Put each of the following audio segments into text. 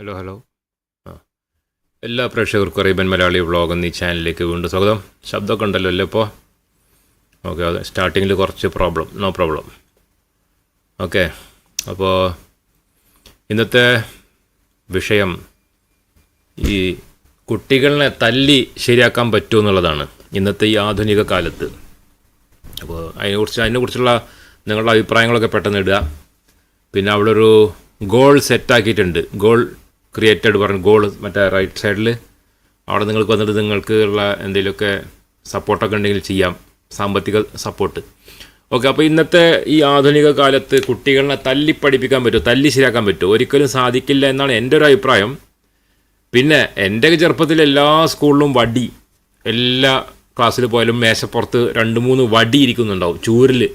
Hello hello ആ. എല്ലാ പ്രേക്ഷകർക്കും അറിയപ്പൻ മലയാളി വ്ളോഗ് എന്നീ ചാനലിലേക്ക് വീണ്ടും സ്വാഗതം. ശബ്ദമൊക്കെ ഉണ്ടല്ലോ അല്ലേ ഇപ്പോൾ ഓക്കെ അതെ. സ്റ്റാർട്ടിങ്ങിൽ കുറച്ച് പ്രോബ്ലം നോ പ്രോബ്ലം ഓക്കെ അപ്പോൾ ഇന്നത്തെ വിഷയം ഈ കുട്ടികളെ തല്ലി ശരിയാക്കാൻ പറ്റുമോ എന്നുള്ളതാണ്. ഇന്നത്തെ ഈ ആധുനിക കാലത്ത്. അപ്പോൾ അതിനെക്കുറിച്ച് അതിനെക്കുറിച്ചുള്ള നിങ്ങളുടെ അഭിപ്രായങ്ങളൊക്കെ പെട്ടെന്ന് ഇടുക. പിന്നെ അവിടെ ഒരു ഗോൾ സെറ്റാക്കിയിട്ടുണ്ട് ഗോൾ ക്രിയേറ്റഡ് പറഞ്ഞു ഗോൾ മറ്റേ റൈറ്റ് സൈഡിൽ അവിടെ നിങ്ങൾക്ക് വന്നിട്ട് നിങ്ങൾക്ക് ഉള്ള എന്തെങ്കിലുമൊക്കെ സപ്പോർട്ടൊക്കെ ഉണ്ടെങ്കിൽ ചെയ്യാം. സാമ്പത്തിക സപ്പോർട്ട് ഓക്കെ അപ്പോൾ ഇന്നത്തെ ഈ ആധുനിക കാലത്ത് കുട്ടികളെ തല്ലി പഠിപ്പിക്കാൻ പറ്റുമോ? തല്ലി ശരിയാക്കാൻ പറ്റുമോ? ഒരിക്കലും സാധിക്കില്ല എന്നാണ് എന്റെ ഒരു അഭിപ്രായം. പിന്നെ എന്റെ ചെറുപ്പത്തിൽ എല്ലാ സ്കൂളിലും വടി. എല്ലാ ക്ലാസ്സിൽ പോയാലും മേശപ്പുറത്ത് രണ്ട് മൂന്ന് വടി ഇരിക്കുന്നുണ്ടാവും. ചൂരിൽ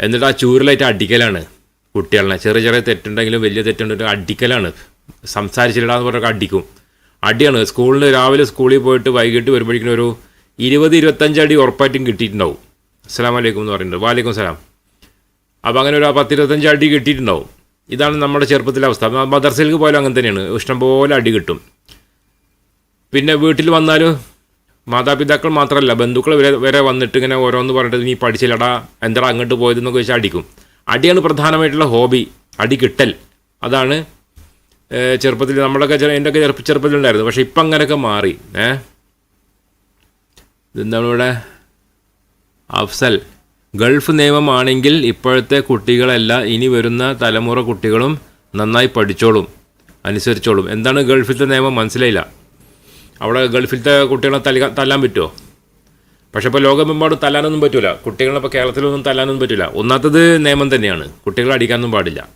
എന്നിട്ട് ആ ചൂരിലായിട്ട് അടിക്കലാണ്. കുട്ടികളെ. ചെറിയ ചെറിയ തെറ്റുണ്ടെങ്കിലും വലിയ തെറ്റുണ്ടെങ്കിലും അടിക്കലാണ്. സംസാരിച്ചിടാന്ന് പറഞ്ഞൊക്കെ അടിക്കും. അടിയാണ്. സ്കൂളിൽ രാവിലെ സ്കൂളിൽ പോയിട്ട് വൈകിട്ട് വരുമ്പോഴേക്കും ഒരു ഇരുപത് ഇരുപത്തഞ്ച് അടി ഉറപ്പായിട്ടും കിട്ടിയിട്ടുണ്ടാവും. അസ്സാം വലൈക്കും എന്ന് പറയുന്നുണ്ട് വാലേക്കും സലാം. അപ്പോൾ അങ്ങനെ ഒരു പത്ത് ഇരുപത്തഞ്ച് അടി കിട്ടിയിട്ടുണ്ടാവും. ഇതാണ് നമ്മുടെ ചെറുപ്പത്തിലെ അവസ്ഥ. മദർസയിലേക്ക് പോയാലും അങ്ങനെ തന്നെയാണ്. ഇഷ്ടംപോലെ അടി കിട്ടും. പിന്നെ വീട്ടിൽ വന്നാൽ മാതാപിതാക്കൾ മാത്രമല്ല ബന്ധുക്കൾ വരെ വരെ വന്നിട്ട് ഇങ്ങനെ ഓരോന്ന് പറഞ്ഞിട്ട് നീ പഠിച്ചില്ലടാ എന്താ അങ്ങോട്ട് പോയതെന്നൊക്കെ വെച്ചാൽ അടിക്കും. അടിയാണ് പ്രധാനമായിട്ടുള്ള ഹോബി അടി കിട്ടൽ. അതാണ് ചെറുപ്പത്തിൽ നമ്മളൊക്കെ ചെറു എന്റെയൊക്കെ ചെറുപ്പ ചെറുപ്പത്തിലുണ്ടായിരുന്നു. പക്ഷേ ഇപ്പം അങ്ങനെയൊക്കെ മാറി. ഏ? ഇതെന്താണ് ഇവിടെ അഫ്സൽ. ഗൾഫ് നിയമമാണെങ്കിൽ ഇപ്പോഴത്തെ കുട്ടികളല്ല ഇനി വരുന്ന തലമുറ കുട്ടികളും നന്നായി പഠിച്ചോളും അനുസരിച്ചോളും. എന്താണ് ഗൾഫിലത്തെ നിയമം? മനസ്സിലായില്ല. അവിടെ ഗൾഫിലത്തെ കുട്ടികളെ തല്ല തല്ലാൻ പറ്റുമോ പക്ഷെ ഇപ്പോൾ ലോകമെമ്പാടും തല്ലാനൊന്നും പറ്റില്ല കുട്ടികളിപ്പോൾ കേരളത്തിലൊന്നും തല്ലാനൊന്നും പറ്റില്ല ഒന്നാത്തത് നിയമം തന്നെയാണ്. കുട്ടികളെ അടിക്കാനൊന്നും പാടില്ല.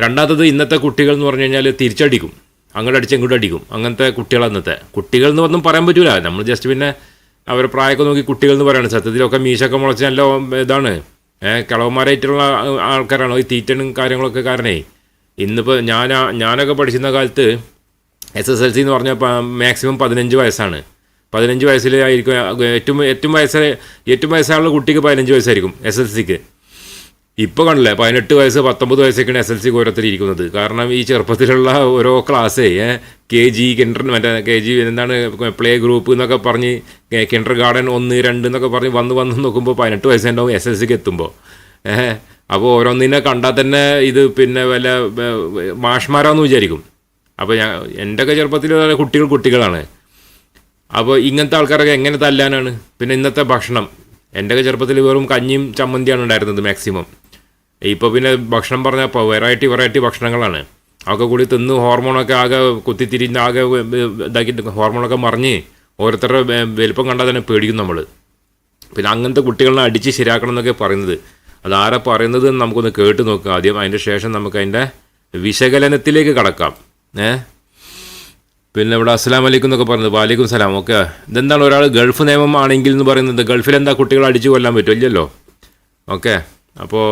രണ്ടാമത്തത് ഇന്നത്തെ കുട്ടികൾ എന്ന് പറഞ്ഞു കഴിഞ്ഞാൽ തിരിച്ചടിക്കും. അങ്ങോട്ട് അടിച്ച് ഇങ്ങോട്ട് അടിക്കും. അങ്ങനത്തെ കുട്ടികൾ അന്നത്തെ കുട്ടികൾ എന്ന് ഒന്നും പറയാൻ പറ്റില്ല നമ്മൾ ജസ്റ്റ് പിന്നെ അവരെ പ്രായമൊക്കെ നോക്കി കുട്ടികൾ എന്ന് പറയാണ്. സത്യത്തിലൊക്കെ മീശൊക്കെ മുളച്ച് നല്ല ഇതാണ്. കിളവന്മാരായിട്ടുള്ള ആൾക്കാരാണ്. ഈ തീറ്റനും കാര്യങ്ങളൊക്കെ കാരണേ. ഇന്നിപ്പോൾ ഞാൻ ഞാനൊക്കെ പഠിച്ചിരുന്ന കാലത്ത് എസ് എസ് എൽ സി എന്ന് പറഞ്ഞാൽ മാക്സിമം പതിനഞ്ച് വയസ്സാണ്. പതിനഞ്ച് വയസ്സിലായിരിക്കും ഏറ്റവും ഏറ്റവും വയസ്സ് ഏറ്റവും വയസ്സായുള്ള കുട്ടിക്ക് പതിനഞ്ച് വയസ്സായിരിക്കും എസ് എൽ സിക്ക്. ഇപ്പോൾ കണ്ടില്ലേ പതിനെട്ട് വയസ്സ് പത്തൊമ്പത് വയസ്സൊക്കെയാണ് എസ് എൽ സി ഓരോരുത്തർ ഇരിക്കുന്നത് കാരണം ഈ ചെറുപ്പത്തിലുള്ള ഓരോ ക്ലാസ് കെ ജി കിൻഡർ മറ്റേ കെ ജി എന്താണ് പ്ലേ ഗ്രൂപ്പ് എന്നൊക്കെ പറഞ്ഞ് കിൻഡർ ഗാർഡൻ ഒന്ന് രണ്ട് എന്നൊക്കെ പറഞ്ഞ് വന്ന് വന്ന് നോക്കുമ്പോൾ പതിനെട്ട് വയസ്സുണ്ടാവും എസ് എൽ സിക്ക് എത്തുമ്പോൾ അപ്പോൾ ഓരോന്നിനെ കണ്ടാൽ തന്നെ ഇത് പിന്നെ വല്ല മാഷ്മാരാന്ന് വിചാരിക്കും. അപ്പോൾ ഞാൻ എന്റെയൊക്കെ ചെറുപ്പത്തിൽ കുട്ടികൾ കുട്ടികളാണ്. അപ്പോൾ ഇങ്ങനത്തെ ആൾക്കാരൊക്കെ എങ്ങനെ തല്ലാനാണ്? പിന്നെ ഇന്നത്തെ ഭക്ഷണം. എന്റെയൊക്കെ ചെറുപ്പത്തിൽ വെറും കഞ്ഞിയും ചമ്മന്തിയാണ് ഉണ്ടായിരുന്നത് മാക്സിമം ഇപ്പോൾ പിന്നെ ഭക്ഷണം പറഞ്ഞാൽ വെറൈറ്റി വെറൈറ്റി ഭക്ഷണങ്ങളാണ്. അതൊക്കെ കൂടി തിന്ന് ഹോർമോണൊക്കെ ആകെ കുത്തിത്തിരിഞ്ഞ് ആകെ ഇതാക്കിയിട്ട് ഹോർമോണൊക്കെ മറിഞ്ഞ് ഓരോരുത്തരുടെ വലിപ്പം കണ്ടാൽ തന്നെ പേടിക്കും നമ്മൾ പിന്നെ അങ്ങനത്തെ കുട്ടികളെ അടിച്ച് ശരിയാക്കണം എന്നൊക്കെ പറയുന്നത്. അതാരെ പറയുന്നത് നമുക്കൊന്ന് കേട്ട് നോക്കുക ആദ്യം അതിന്റെ ശേഷം നമുക്ക് അതിന്റെ വിശകലനത്തിലേക്ക് കടക്കാം. ഏഹ് പിന്നെ ഇവിടെ അസ്സലാം വലൈക്കും എന്നൊക്കെ പറയുന്നത് വാലൈക്കും സലാം. ഓക്കെ ഇതെന്താണ് ഒരാൾ ഗൾഫ് നിയമം ആണെങ്കിൽ എന്ന് പറയുന്നത് ഗൾഫിൽ എന്താ കുട്ടികളെ അടിച്ചു കൊല്ലാൻ പറ്റും ഇല്ലല്ലോ? ഓക്കെ അപ്പോൾ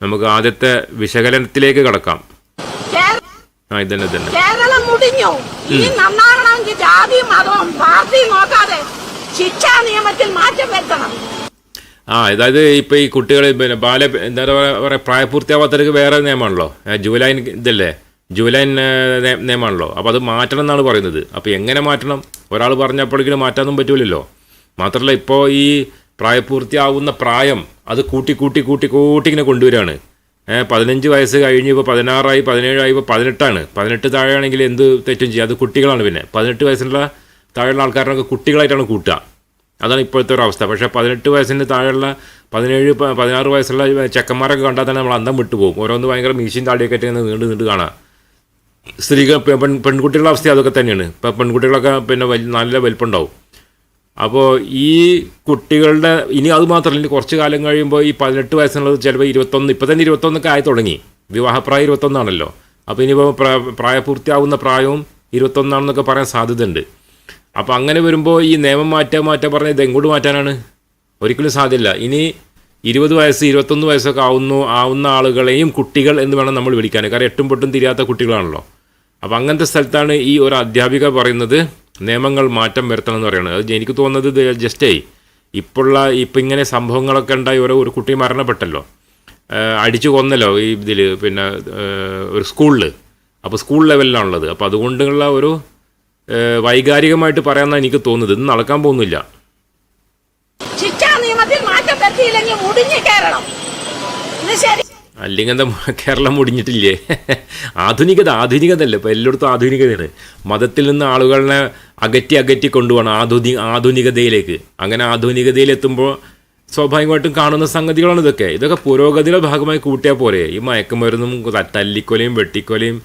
നമുക്ക് ആദ്യത്തെ വിശകലനത്തിലേക്ക് കടക്കാം. ആ ഇതന്നെ തന്നെ കേരളം മുടിഞ്ഞു. ഇനി നന്നാകണമെങ്കിൽ ജാതിയും മതവും പാർട്ടിയും നോക്കാതെ ശിക്ഷാ നിയമത്തിൽ മാറ്റം വരുത്തണം. ആ അതായത് ഇപ്പോൾ ഈ കുട്ടികൾ പിന്നെ ബാല എന്താ പറയുക പ്രായപൂർത്തിയാവാത്തവർക്ക് വേറെ നിയമമാണല്ലോ. ജൂലൈ ഇതല്ലേ? ജൂലൈ നിയമമാണല്ലോ അപ്പോൾ അത് മാറ്റണം എന്നാണ് പറയുന്നത്. അപ്പോൾ എങ്ങനെ മാറ്റണം? ഒരാൾ പറഞ്ഞപ്പോഴേക്കും മാറ്റാനൊന്നും പറ്റൂലല്ലോ. മാത്രമല്ല ഇപ്പോൾ ഈ പ്രായപൂർത്തിയാവുന്ന പ്രായം അത് കൂട്ടി കൂട്ടി കൂട്ടി കൂട്ടി ഇങ്ങനെ കൊണ്ടുവരികയാണ് പതിനഞ്ച് വയസ്സ് കഴിഞ്ഞ് ഇപ്പോൾ പതിനാറായി പതിനേഴായി ഇപ്പോൾ പതിനെട്ടാണ്. പതിനെട്ട് താഴെയാണെങ്കിൽ എന്ത് തെറ്റും ചെയ്യും? അത് കുട്ടികളാണ് പിന്നെ. പതിനെട്ട് വയസ്സുള്ള താഴെയുള്ള ആൾക്കാരൊക്കെ കുട്ടികളായിട്ടാണ് കൂട്ടുക. അതാണ് ഇപ്പോഴത്തെ ഒരു അവസ്ഥ. പക്ഷേ പതിനെട്ട് വയസ്സിന് താഴെയുള്ള പതിനേഴ് പതിനാറ് വയസ്സുള്ള ചെക്കന്മാരൊക്കെ കണ്ടാൽ തന്നെ നമ്മൾ അന്തം വിട്ടുപോകും. ഓരോന്ന് ഭയങ്കര മീശീൻ താടിയൊക്കെ ആയിട്ട് നീണ്ട് നീണ്ട് കാണാം. സ്ത്രീകൾ പെൺ പെൺകുട്ടികളുടെ അവസ്ഥ അതൊക്കെ തന്നെയാണ്. ഇപ്പം പെൺകുട്ടികളൊക്കെ പിന്നെ വലിയ നല്ല വലിപ്പുണ്ടാവും. അപ്പോൾ ഈ കുട്ടികളുടെ ഇനി അത് മാത്രമല്ല ഇനി കുറച്ച് കാലം കഴിയുമ്പോൾ ഈ പതിനെട്ട് വയസ്സുള്ളത് ചിലപ്പോൾ ഇരുപത്തൊന്ന് ഇപ്പം തന്നെ ഇരുപത്തൊന്നൊക്കെ ആയി തുടങ്ങി. വിവാഹപ്രായം ഇരുപത്തൊന്നാണല്ലോ. അപ്പോൾ ഇനിയിപ്പോൾ പ്രാ- പ്രായപൂർത്തിയാവുന്ന പ്രായവും ഇരുപത്തൊന്നാണെന്നൊക്കെ പറയാൻ സാധ്യതയുണ്ട്. അപ്പോൾ അങ്ങനെ വരുമ്പോൾ ഈ നിയമം മാറ്റാൻ മാറ്റാൻ പറഞ്ഞാൽ ഇത് എങ്ങോട്ട് മാറ്റാനാണ്? ഒരിക്കലും സാധ്യമല്ല ഇനി ഇരുപത് വയസ്സ് ഇരുപത്തൊന്ന് വയസ്സൊക്കെ ആവുന്നു ആവുന്ന ആളുകളെയും കുട്ടികൾ എന്ന് വേണം നമ്മൾ വിളിക്കാൻ. കാരണം എട്ടും പൊട്ടും തിരിയാത്ത കുട്ടികളാണല്ലോ. അപ്പോൾ അങ്ങനത്തെ സ്ഥലത്താണ് ഈ ഒരു അധ്യാപിക പറയുന്നത് നിയമങ്ങൾ മാറ്റം വരുത്തണം എന്ന് പറയുന്നത്. അത് എനിക്ക് തോന്നുന്നത് ജസ്റ്റേ ഇപ്പോഴുള്ള ഇപ്പം ഇങ്ങനെ സംഭവങ്ങളൊക്കെ ഉണ്ടായി ഓരോ ഒരു കുട്ടി മരണപ്പെട്ടല്ലോ. അടിച്ചു കൊന്നല്ലോ ഈ ഇതിൽ പിന്നെ ഒരു സ്കൂളിൽ അപ്പോൾ സ്കൂൾ ലെവലിലാണുള്ളത്. അപ്പോൾ അതുകൊണ്ടുള്ള ഒരു വൈകാരികമായിട്ട് പറയാമെന്നാണ് എനിക്ക് തോന്നുന്നത്. ഇത് നടക്കാൻ പോകുന്നില്ല. മാറ്റം വരുത്തിയില്ലെങ്കിൽ മുടിഞ്ഞു കയറണം ശരി. അല്ലെങ്കിൽ എന്താ കേരളം മുടിഞ്ഞിട്ടില്ലേ? ആധുനികത ആധുനികതല്ലേ ഇപ്പോൾ എല്ലായിടത്തും ആധുനികതയാണ്. മതത്തിൽ നിന്ന് ആളുകളെ അകറ്റി അകറ്റി കൊണ്ടുപോകണം ആധുനിക ആധുനികതയിലേക്ക്. അങ്ങനെ ആധുനികതയിലെത്തുമ്പോൾ സ്വാഭാവികമായിട്ടും കാണുന്ന സംഗതികളാണ് ഇതൊക്കെ. ഇതൊക്കെ പുരോഗതിയുടെ ഭാഗമായി കൂട്ടിയാൽ പോരെ. ഈ മയക്കുമരുന്നും തല്ലിക്കൊലയും വെട്ടിക്കൊലയും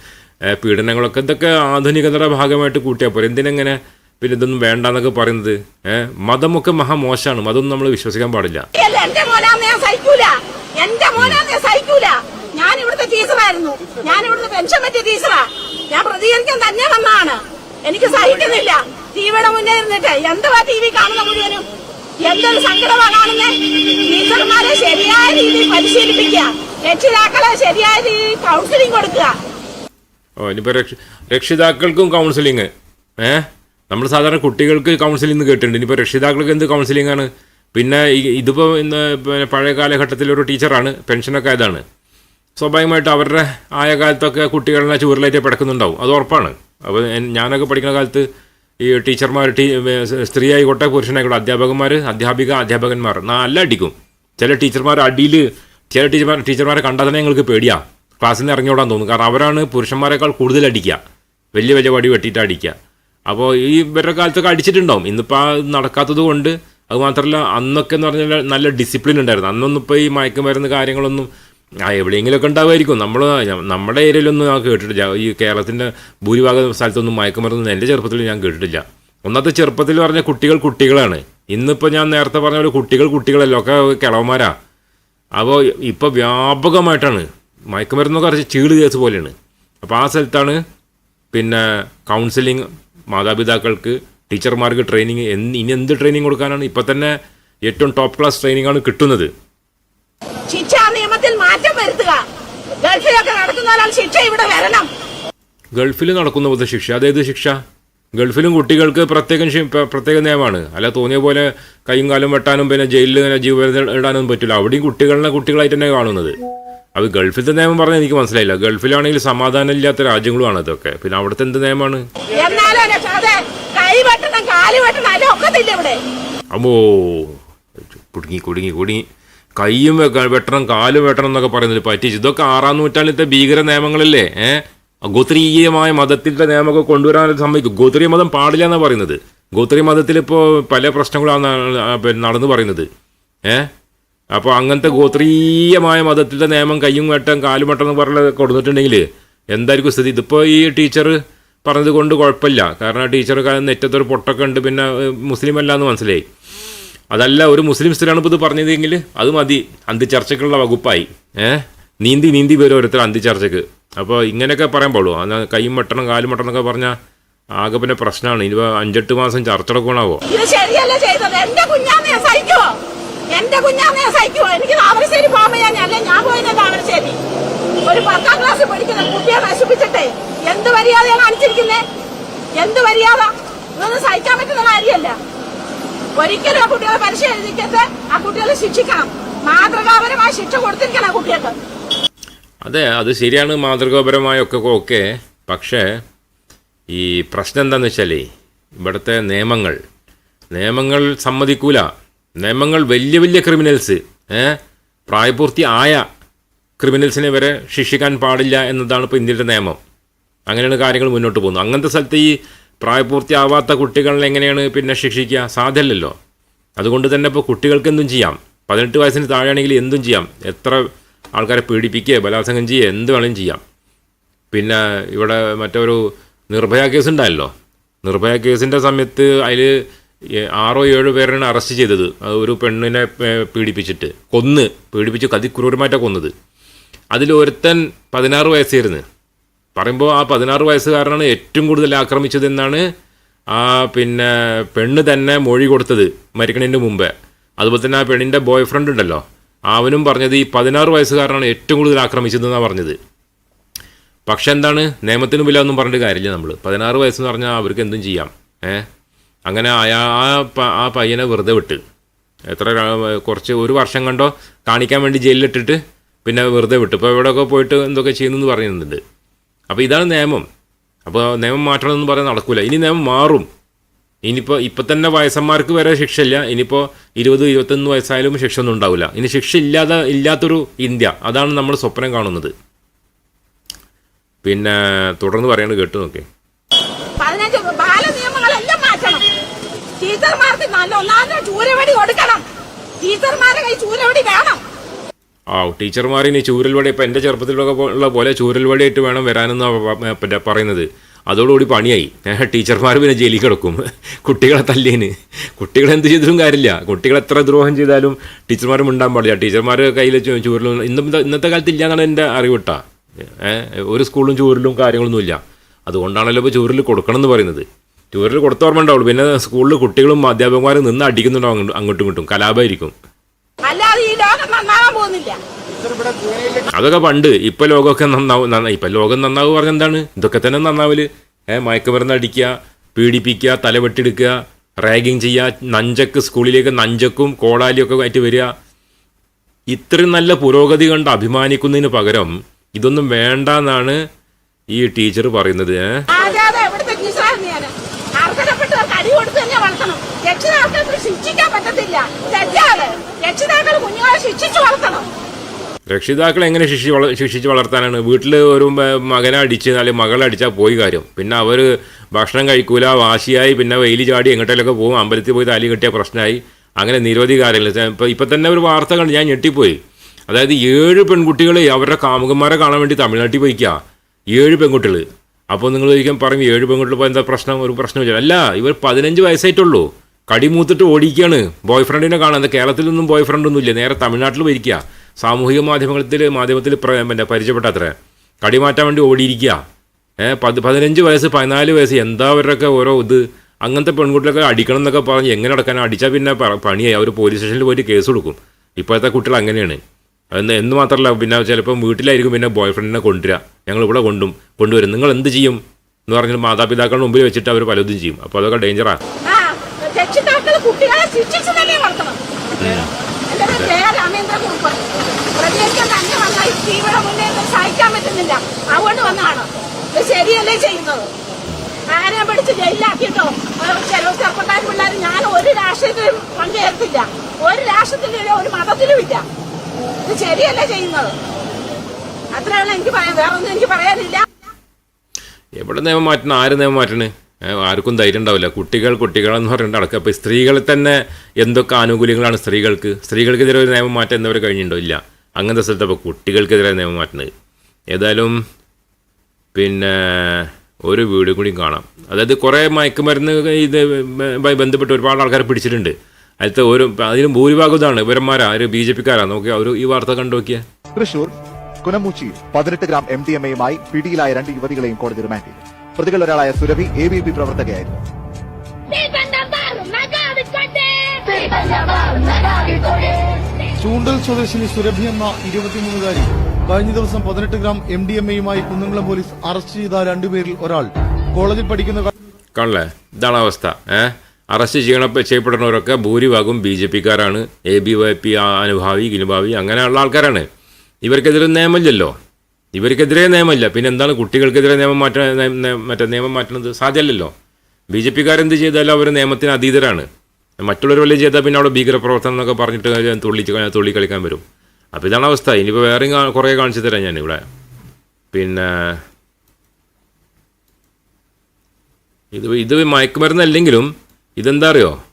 പീഡനങ്ങളൊക്കെ ഇതൊക്കെ ആധുനികതയുടെ ഭാഗമായിട്ട് കൂട്ടിയാൽ പോരെ. എന്തിനെങ്ങനെ പിന്നെ ഇതൊന്നും വേണ്ട എന്നൊക്കെ പറയുന്നത്. ഏഹ് മതമൊക്കെ മഹാമോശമാണ് മതമൊന്നും നമ്മൾ വിശ്വസിക്കാൻ പാടില്ല. അല്ല എന്റെ മോനാന്ന് ഞാൻ സഹിക്കൂല. എന്റെ മോനാന്ന് ഞാൻ സഹിക്കൂല. ഞാൻ ഇവിടുത്തെ ടീച്ചറായിരുന്നു. ഞാൻ ഇവിടുത്തെ പെൻഷൻ പറ്റിയ ടീച്ചറാ. ഞാൻ പ്രതികരിക്കാൻ തന്നെ വന്നതാണ്. എനിക്ക് സഹിക്കുന്നില്ല. ടിവിയുടെ മുന്നേ ഇരുന്നിട്ട് എന്തുവാ ടി വി കാണുന്ന മുഴുവനും? എന്തൊരു സങ്കടമാ കാണുന്നേ? ടീച്ചർമാരെ ശരിയായ രീതിയിൽ പരിശീലിപ്പിക്കുക. രക്ഷിതാക്കളെ ശരിയായ രീതിയിൽ കൗൺസിലിംഗ് കൊടുക്കുക. ഓ ഇനിയിപ്പോ രക്ഷ രക്ഷിതാക്കൾക്കും കൗൺസിലിങ് ഏ? നമ്മൾ സാധാരണ കുട്ടികൾക്ക് കൗൺസിലിംഗ് കേട്ടിട്ടുണ്ട്. ഇനിയിപ്പോൾ രക്ഷിതാക്കൾക്ക് എന്ത് കൗൺസിലിംഗ് ആണ്? പിന്നെ ഇതിപ്പോൾ ഇന്ന് പിന്നെ പഴയ കാലഘട്ടത്തിലൊരു ടീച്ചറാണ് പെൻഷനൊക്കെ ആയതാണ്. സ്വാഭാവികമായിട്ട് അവരുടെ ആയ കാലത്തൊക്കെ കുട്ടികളെ ചൂരലായിട്ട് പിടക്കുന്നുണ്ടാവും. അത് ഉറപ്പാണ്. അപ്പോൾ ഞാനൊക്കെ പഠിക്കുന്ന കാലത്ത് ഈ ടീച്ചർമാർ ടീ സ്ത്രീ ആയിക്കോട്ടെ പുരുഷനായിക്കോട്ടെ അധ്യാപകന്മാർ അധ്യാപിക അധ്യാപകന്മാർ നല്ല അടിക്കും. ചില ടീച്ചർമാർ അടിയിൽ ചില ടീച്ചർമാർ ടീച്ചർമാരെ കണ്ടാൽ തന്നെ ഞങ്ങൾക്ക് പേടിയാണ് ക്ലാസ്സിൽ നിന്ന് ഇറങ്ങിയോടാൻ തോന്നും. കാരണം അവരാണ് പുരുഷന്മാരെക്കാൾ കൂടുതൽ അടിക്കുക. വലിയ വലിയ വടി വെട്ടിയിട്ട് അടിക്കുക. അപ്പോൾ ഈ ഇവരുടെ കാലത്തൊക്കെ അടിച്ചിട്ടുണ്ടാവും. ഇന്നിപ്പോൾ ആ നടക്കാത്തത് കൊണ്ട് അത് മാത്രമല്ല അന്നൊക്കെ എന്ന് പറഞ്ഞാൽ നല്ല ഡിസിപ്ലിൻ ഉണ്ടായിരുന്നു. അന്നൊന്നും ഇപ്പോൾ ഈ മയക്കുമരുന്ന് കാര്യങ്ങളൊന്നും ആ എവിടെയെങ്കിലുമൊക്കെ ഉണ്ടാവുമായിരിക്കും. നമ്മൾ നമ്മുടെ ഏരിയയിലൊന്നും ഞാൻ കേട്ടിട്ടില്ല. ഈ കേരളത്തിന്റെ ഭൂരിഭാഗം സ്ഥലത്തൊന്നും മയക്കുമരുന്ന് എന്റെ ചെറുപ്പത്തിൽ ഞാൻ കേട്ടിട്ടില്ല. ഒന്നാമത്തെ ചെറുപ്പത്തിൽ പറഞ്ഞ കുട്ടികൾ കുട്ടികളാണ്. ഇന്നിപ്പോൾ ഞാൻ നേരത്തെ പറഞ്ഞ പോലെ കുട്ടികൾ കുട്ടികളല്ല ഒക്കെ കിളവന്മാരാ. അപ്പോൾ ഇപ്പോൾ വ്യാപകമായിട്ടാണ് മയക്കുമരുന്നൊക്കെ കുറച്ച് ചീട് കേസ് പോലെയാണ്. അപ്പോൾ ആ സ്ഥലത്താണ് പിന്നെ കൗൺസിലിംഗ് മാതാപിതാക്കൾക്ക് ടീച്ചർമാർക്ക് ട്രെയിനിങ് ഇനി എന്ത് ട്രെയിനിങ് കൊടുക്കാനാണ് ഇപ്പം തന്നെ ഏറ്റവും ടോപ്പ് ക്ലാസ് ട്രെയിനിങ് ആണ് കിട്ടുന്നത്. ശിക്ഷാ നിയമത്തിൽ മാറ്റം വരുത്തുക. ഗൾഫിലൊക്കെ നടക്കുന്ന ശിക്ഷ ഇവിടെ വരണം. ഗൾഫിൽ നടക്കുന്ന പോലത്തെ ശിക്ഷ. അതേത് ശിക്ഷ? ഗൾഫിലും കുട്ടികൾക്ക് പ്രത്യേകം പ്രത്യേക നിയമമാണ്. അല്ല തോന്നിയ പോലെ കൈയും കാലും വെട്ടാനും പിന്നെ ജയിലിൽ ഇങ്ങനെ ജീവപര്യന്തം ഇടാനൊന്നും പറ്റില്ല. അവിടെയും കുട്ടികളെ കുട്ടികളായിട്ട് തന്നെ കാണുന്നത്. അത് ഗൾഫിലത്തെ നിയമം പറഞ്ഞാൽ എനിക്ക് മനസ്സിലായില്ല. ഗൾഫിലാണെങ്കിൽ സമാധാനം ഇല്ലാത്ത രാജ്യങ്ങളുമാണ് ഇതൊക്കെ. പിന്നെ അവിടുത്തെ എന്ത് നിയമമാണ്? അമ്മോ കുടുങ്ങി കുടുങ്ങി കുടുങ്ങി. കൈയും വെട്ടണം കാലും വെട്ടണം എന്നൊക്കെ പറയുന്നത് പറ്റിച്ച്. ഇതൊക്കെ ആറാം നൂറ്റാണ്ടിലത്തെ ഭീകര നിയമങ്ങളല്ലേ ഏഹ് ഗോത്രീയമായ മതത്തിന്റെ നിയമമൊക്കെ കൊണ്ടുവരാൻ സമ്മതിക്കും. ഗോത്രീയ മതം പാടില്ല എന്നാണ് പറയുന്നത്. ഗോത്രീയ മതത്തിൽ ഇപ്പോൾ പല പ്രശ്നങ്ങളാണ് നടന്നു പറയുന്നത്. ഏഹ് അപ്പോൾ അങ്ങനത്തെ ഗോത്രീയമായ മതത്തിന്റെ നിയമം കയ്യും വെട്ടം കാലും വെട്ടം എന്ന് പറഞ്ഞ് കൊടുത്തിട്ടുണ്ടെങ്കിൽ എന്തായിരിക്കും സ്ഥിതി? ഇതിപ്പോൾ ഈ ടീച്ചർ പറഞ്ഞത് കൊണ്ട് കുഴപ്പമില്ല. കാരണം ആ ടീച്ചർ നെറ്റത്തൊരു പൊട്ടൊക്കെ ഉണ്ട്. പിന്നെ മുസ്ലിം അല്ല എന്ന് മനസ്സിലായി. അതല്ല ഒരു മുസ്ലിം സ്ത്രീയാണ് ഇപ്പോൾ ഇത് പറഞ്ഞതെങ്കിൽ അത് മതി. അന്തിച്ചർച്ചയ്ക്കുള്ള വകുപ്പായി. ഏഹ് നീന്തി നീന്തി വരും ഓരോരുത്തർ അന്തിച്ചർച്ചയ്ക്ക് അപ്പോൾ ഇങ്ങനെയൊക്കെ പറയാൻ പാടുള്ളൂ എന്നാൽ കൈയും വെട്ടണം കാലും വെട്ടണം എന്നൊക്കെ പറഞ്ഞാൽ ആകെ പിന്നെ പ്രശ്നമാണ്. ഇനിയിപ്പോൾ അഞ്ചെട്ട് മാസം ചർച്ച നടക്കണാവോ ശരിയല്ല ചെയ്തത്? എന്റെ കുഞ്ഞാന്ന് സഹിക്കുമോ എന്റെ കുഞ്ഞാന്ന് ഞാൻ സഹിക്കുവോ? എനിക്ക് താമരശ്ശേരി പോകുമ്പോ ഞാൻ അല്ല? ഞാൻ പോയത് താമരശ്ശേരി. ഒരു പത്താം ക്ലാസ് പഠിക്കുന്ന കുട്ടിയെ നശിപ്പിച്ചിട്ടേ. എന്ത് മര്യാദയാണ് കാണിച്ചിരിക്കുന്നേ? എന്ത് മര്യാദ? ഇതൊന്നും സഹിക്കാൻ പറ്റുന്ന കാര്യമല്ല. ഒരിക്കലും ആ കുട്ടികളെ പരീക്ഷ ആ കുട്ടികളെ ശിക്ഷിക്കണം. മാതൃകാപരമായ ശിക്ഷ കൊടുത്തിരിക്കണം ആ കുട്ടികൾക്ക്. അതെ അത് ശരിയാണ്. മാതൃകാപരമായൊക്കെ ഓക്കെ പക്ഷേ ഈ പ്രശ്നം എന്താണെന്ന് വെച്ചാൽ ഇവിടുത്തെ നിയമങ്ങൾ. നിയമങ്ങൾ സമ്മതിക്കൂല. നിയമങ്ങൾ വലിയ വലിയ ക്രിമിനൽസ് പ്രായപൂർത്തി ആയ ക്രിമിനൽസിനെ വരെ ശിക്ഷിക്കാൻ പാടില്ല എന്നതാണ് ഇപ്പോൾ ഇന്ത്യയുടെ നിയമം. അങ്ങനെയാണ് കാര്യങ്ങൾ മുന്നോട്ട് പോകുന്നത്. അങ്ങനത്തെ സ്ഥലത്ത് ഈ പ്രായപൂർത്തിയാവാത്ത കുട്ടികളെ എങ്ങനെയാണ് പിന്നെ ശിക്ഷിക്കുക? സാധ്യമല്ലല്ലോ. അതുകൊണ്ട് തന്നെ ഇപ്പോൾ കുട്ടികൾക്ക് എന്തും ചെയ്യാം. പതിനെട്ട് വയസ്സിന് താഴെയാണെങ്കിൽ എന്തും ചെയ്യാം. എത്ര ആൾക്കാരെ പീഡിപ്പിക്കുക ബലാത്സംഗം ചെയ്യുക എന്ത് വേണമെങ്കിലും ചെയ്യാം. പിന്നെ ഇവിടെ മറ്റൊരു നിർഭയ കേസ് ഉണ്ടായല്ലോ. നിർഭയ കേസിന്റെ സമയത്ത് അതിൽ ആറോ ഏഴോ പേരാണ് അറസ്റ്റ് ചെയ്തത്. അത് ഒരു പെണ്ണിനെ പീഡിപ്പിച്ചിട്ട്. കൊന്ന് പീഡിപ്പിച്ച് കതിക്രൂരമായിട്ടാണ് കൊന്നത്. അതിലൊരുത്തൻ പതിനാറ് വയസ്സായിരുന്നു. പറയുമ്പോൾ ആ പതിനാറ് വയസ്സുകാരനാണ് ഏറ്റവും കൂടുതൽ ആക്രമിച്ചതെന്നാണ് ആ പിന്നെ പെണ്ണ് തന്നെ മൊഴി കൊടുത്തത് മരിക്കണതിന് മുമ്പേ. അതുപോലെ തന്നെ ആ പെണ്ണിന്റെ ബോയ് ഫ്രണ്ട് ഉണ്ടല്ലോ. അവനും പറഞ്ഞത് ഈ പതിനാറ് വയസ്സുകാരനാണ് ഏറ്റവും കൂടുതൽ ആക്രമിച്ചതെന്നാണ് പറഞ്ഞത്. പക്ഷെ എന്താണ്? നിയമത്തിന് ഒന്നും പറഞ്ഞിട്ട് കാര്യമില്ല നമ്മൾ പതിനാറ് വയസ്സെന്ന് പറഞ്ഞാൽ അവർക്ക് എന്തും ചെയ്യാം. ഏ? അങ്ങനെ അയാ ആ ആ പയ്യനെ വെറുതെ വിട്ട്. എത്ര കുറച്ച് ഒരു വർഷം കണ്ടോ കാണിക്കാൻ വേണ്ടി ജയിലിലിട്ടിട്ട് പിന്നെ വെറുതെ വിട്ടു. ഇപ്പോൾ ഇവിടെയൊക്കെ പോയിട്ട് എന്തൊക്കെ ചെയ്യുന്നെന്ന് പറയുന്നുണ്ട്. അപ്പോൾ ഇതാണ് നിയമം. അപ്പോൾ നിയമം മാറ്റണമെന്ന് പറയാൻ നടക്കില്ല ഇനി നിയമം മാറും. ഇനിയിപ്പോൾ ഇപ്പം തന്നെ വയസ്സന്മാർക്ക് വരെ ശിക്ഷയില്ല. ഇനിയിപ്പോൾ ഇരുപത് ഇരുപത്തൊന്ന് വയസ്സായാലും ശിക്ഷ ഒന്നും ഉണ്ടാവില്ല. ഇനി ശിക്ഷ ഇല്ലാതെ ഇല്ലാത്തൊരു ഇന്ത്യ. അതാണ് നമ്മൾ സ്വപ്നം കാണുന്നത്. പിന്നെ തുടർന്ന് പറയേണ്ടത് കേട്ടു നോക്കേ പതിനഞ്ച് ബാല നിയമങ്ങളെല്ലാം മാറ്റണം ടീച്ചർമാർക്ക് നല്ല ഒന്നാമത് ചൂരവടി കൊടുക്കണം. ടീച്ചർമാരെ കൈ ചൂരവടി വേണം. ആ ടീച്ചർമാർ ഇനി ചൂരൽവടി ഇപ്പം എന്റെ ചെറുപ്പത്തിലൊക്കെ ഉള്ള പോലെ ചൂരൽവടിയായിട്ട് വേണം വരാനെന്ന് പിന്നെ പറയുന്നത്. അതോടുകൂടി പണിയായി. ടീച്ചർമാർ പിന്നെ ജയിലിൽ കിടക്കും. കുട്ടികളെ തല്ലിയന് കുട്ടികളെന്ത് ചെയ്തിട്ടും കാര്യമില്ല. കുട്ടികൾ എത്ര ദ്രോഹം ചെയ്താലും ടീച്ചർമാരും മിണ്ടാൻ പാടില്ല. ടീച്ചർമാർ കയ്യിൽ ചൂരലും ഇന്നത്തെ ഇന്നത്തെ കാലത്ത് ഇല്ല എന്നാണ് എന്റെ അറിവിട്ടാ. ഒരു സ്കൂളിലും ചൂരലും കാര്യങ്ങളൊന്നുമില്ല. അതുകൊണ്ടാണല്ലോ ഇപ്പോൾ ചൂരൽ കൊടുക്കണം എന്ന് പറയുന്നത്. ചൂരൽ കൊടുത്ത ഓർമ്മ ഉണ്ടാവുള്ളൂ. പിന്നെ സ്കൂളിൽ കുട്ടികളും അധ്യാപകന്മാരും നിന്ന് അടിക്കുന്നുണ്ടാവും അങ്ങോട്ടും ഇങ്ങോട്ടും. കലാപമായിരിക്കും. അതൊക്കെ പണ്ട്. ഇപ്പൊ ലോകമൊക്കെ നന്നാവും നന്നാ ഇപ്പൊ ലോകം നന്നാവും പറഞ്ഞ എന്താണ്? ഇതൊക്കെ തന്നെ നന്നാവൽ. ഏഹ് മയക്കുമരുന്ന് അടിക്കുക പീഡിപ്പിക്കുക തലവെട്ടിയെടുക്കുക റാഗിങ് ചെയ്യുക നഞ്ചക്ക് സ്കൂളിലേക്ക് നഞ്ചക്കും കോടാലിയൊക്കെ ആയിട്ട് വരിക. ഇത്രയും നല്ല പുരോഗതി കണ്ട് അഭിമാനിക്കുന്നതിന് പകരം ഇതൊന്നും വേണ്ട എന്നാണ് ഈ ടീച്ചർ പറയുന്നത്. ഏഹ് ആരാതെ എവിടുത്തെ ടീച്ചറായിരുന്നു ഞാൻ അർഹതപ്പെട്ടവർക്ക് അടി തന്നെ വളർത്തണം. രക്ഷിതാക്കൾക്ക് ശിക്ഷിക്കാൻ പറ്റത്തില്ല. തെറ്റാതെ രക്ഷിതാക്കൾ കുഞ്ഞുങ്ങളെ ശിക്ഷിച്ചു വളർത്തണം. രക്ഷിതാക്കൾ എങ്ങനെ ശിക്ഷി വള ശിക്ഷിച്ച് വളർത്താനാണ്? വീട്ടിൽ ഒരു മകനെ അടിച്ച് അല്ലെങ്കിൽ മകളെ അടിച്ചാൽ പോയി കാര്യം. പിന്നെ അവർ ഭക്ഷണം കഴിക്കൂല വാശിയായി പിന്നെ വെയിൽ ചാടി എങ്ങോട്ടേലൊക്കെ പോകും. അമ്പലത്തിൽ പോയി താലി കെട്ടിയ പ്രശ്നമായി അങ്ങനെ നിരവധി കാര്യങ്ങൾ ഇപ്പോൾ ഇപ്പം തന്നെ ഒരു വാർത്ത കണ്ട് ഞാൻ ഞെട്ടിപ്പോയി. അതായത് ഏഴ് പെൺകുട്ടികൾ അവരുടെ കാമുകന്മാരെ കാണാൻ വേണ്ടി തമിഴ്നാട്ടിൽ പോയിക്കുക ഏഴ് പെൺകുട്ടികൾ അപ്പോൾ നിങ്ങൾ ഒരിക്കലും പറഞ്ഞു ഏഴ് പെൺകുട്ടികൾ പോയി എന്താ പ്രശ്നം? ഒരു പ്രശ്നമില്ല അല്ല ഇവർ പതിനഞ്ച് വയസ്സായിട്ടുള്ളൂ. കടിമൂത്തിട്ട് ഓടിക്കുകയാണ് ബോയ് ഫ്രണ്ടിനെ കാണാൻ എന്താ കേരളത്തിലൊന്നും ബോയ് ഫ്രണ്ട് ഒന്നുമില്ല നേരെ തമിഴ്നാട്ടിൽ വരിക്കുക സാമൂഹിക മാധ്യമത്തിൽ മാധ്യമത്തിൽ പിന്നെ പരിചയപ്പെട്ടത്രേ. കടി മാറ്റാൻ വേണ്ടി ഓടിയിരിക്കുക. ഏഹ് പത് പതിനഞ്ച് വയസ്സ് പതിനാല് വയസ്സ് എന്താ അവരുടെയൊക്കെ ഓരോ ഇത്? അങ്ങനത്തെ പെൺകുട്ടികളൊക്കെ അടിക്കണം എന്നൊക്കെ പറഞ്ഞ് എങ്ങനെ അടക്കാൻ അടിച്ചാൽ പിന്നെ പണിയായി. അവർ പോലീസ് സ്റ്റേഷനിൽ പോയിട്ട് കേസ് കൊടുക്കും. ഇപ്പോഴത്തെ കുട്ടികൾ അങ്ങനെയാണ്. എന്ന് എന്ന് മാത്രമല്ല പിന്നെ ചിലപ്പം വീട്ടിലായിരിക്കും പിന്നെ ബോയ് ഫ്രണ്ടിനെ കൊണ്ടുവരിക. ഞങ്ങൾ ഇവിടെ കൊണ്ടും കൊണ്ടുവരും. നിങ്ങൾ എന്ത് ചെയ്യും? എന്ന് പറഞ്ഞാൽ മാതാപിതാക്കളുടെ മുമ്പിൽ വെച്ചിട്ട് അവർ പലതും ചെയ്യും. അപ്പോൾ അതൊക്കെ ഡേഞ്ചറാണ് സഹിക്കാൻ പറ്റുന്നില്ല. അതുകൊണ്ട് വന്നതാണ് ശരിയല്ലേ ചെയ്യുന്നത്? ആരെ പിടിച്ച് ജയിലിലാക്കിയിട്ടോ? ഏഹ് ചില ചെറുപ്പക്കാർ പിള്ളേർ ഞാൻ ഒരു രാഷ്ട്രീയത്തിലും പങ്കുചേർത്തില്ല ഒരു രാഷ്ട്രത്തിലും ഒരു മതത്തിലും ഇല്ല. ഇത് ശരിയല്ല ചെയ്യുന്നത്? അത്രയാണ് എനിക്ക് പറയാൻ വേറെ ഒന്നും എനിക്ക് പറയാനില്ല. എവിടെ നിയമം മാറ്റണം? ആര് നിയമം മാറ്റണേ? ആർക്കും ധൈര്യം ഉണ്ടാവില്ല. കുട്ടികൾ കുട്ടികളെന്ന് പറഞ്ഞിട്ട് നടക്കുക അപ്പോൾ സ്ത്രീകൾ തന്നെ എന്തൊക്കെ ആനുകൂല്യങ്ങളാണ് സ്ത്രീകൾക്ക്? സ്ത്രീകൾക്കെതിരെ ഒരു നിയമം മാറ്റം എന്നവർ കഴിഞ്ഞിട്ടുണ്ടോ? ഇല്ല. അങ്ങനത്തെ സ്ഥലത്ത് അപ്പോൾ കുട്ടികൾക്കെതിരെ നിയമം മാറ്റുന്നത്. ഏതായാലും പിന്നെ ഒരു വീട് കൂടി കാണാം. അതായത് കുറേ മയക്കുമരുന്ന് ഇത് ബന്ധപ്പെട്ട് ഒരുപാട് ആൾക്കാരെ പിടിച്ചിട്ടുണ്ട്. അതിലത്തെ ഒരു അതിലും ഭൂരിഭാഗം ഇതാണ് ഇവരന്മാരാ ഒരു ബി ജെ പിക്കാരാ. നോക്കിയ ഒരു ഈ വാർത്ത കണ്ടു നോക്കിയ. തൃശൂർ കുനമൂച്ചിയിൽ പതിനെട്ട് ഗ്രാം എം ഡി എം എയുമായി പിടിയിലായ രണ്ട് യുവതികളെയും കോടതി റിമാൻഡ് ചെയ്തു. പ്രതികളിൽ ഒരാളായ സുരഭി എ ബി പി പ്രവർത്തകയായിരുന്നു. ചൂണ്ടൽ സ്വദേശിനി സുരഭി എന്ന ഇരുപത്തിമൂന്നുകാരി കഴിഞ്ഞ ദിവസം പതിനെട്ട് ഗ്രാം എം ഡി എം എയുമായി കുന്നംകുളം പോലീസ് അറസ്റ്റ് ചെയ്ത രണ്ടുപേരിൽ ഒരാൾ കോളേജിൽ പഠിക്കുന്ന കാണല്ലേ ഇതാണ് അവസ്ഥ ഏ? അറസ്റ്റ് ചെയ്യണ ചെയ്യപ്പെടുന്നവരൊക്കെ ഭൂരിഭാഗം ബി ജെ പിക്കാരാണ്. എ ബി വൈ പി അനുഭാവി ഗിനുഭാവി അങ്ങനെയുള്ള ആൾക്കാരാണ്. ഇവർക്കെതിരെ നിയമമില്ലല്ലോ. ഇവർക്കെതിരെ നിയമമില്ല. പിന്നെ എന്താണ് കുട്ടികൾക്കെതിരെ നിയമം മാറ്റ മറ്റേ നിയമം മാറ്റുന്നത് സാധ്യമല്ലല്ലോ. ബി ജെ പിക്കാരെന്ത് ചെയ്താലും അവർ നിയമത്തിന് അതീതരാണ്. മറ്റുള്ളവർ വല്ലതും ചെയ്താൽ പിന്നെ അവിടെ ഭീകരപ്രവർത്തനം എന്നൊക്കെ പറഞ്ഞിട്ട് തുള്ളി തുള്ളി കളിക്കാൻ വരും. അപ്പോൾ ഇതാണ് അവസ്ഥ. ഇനിയിപ്പോൾ വേറെയും കുറേ കാണിച്ചു തരാം ഞാൻ ഇവിടെ പിന്നെ ഇത് ഇത് മയക്കുമരുന്നല്ലെങ്കിലും ഇതെന്താ അറിയോ?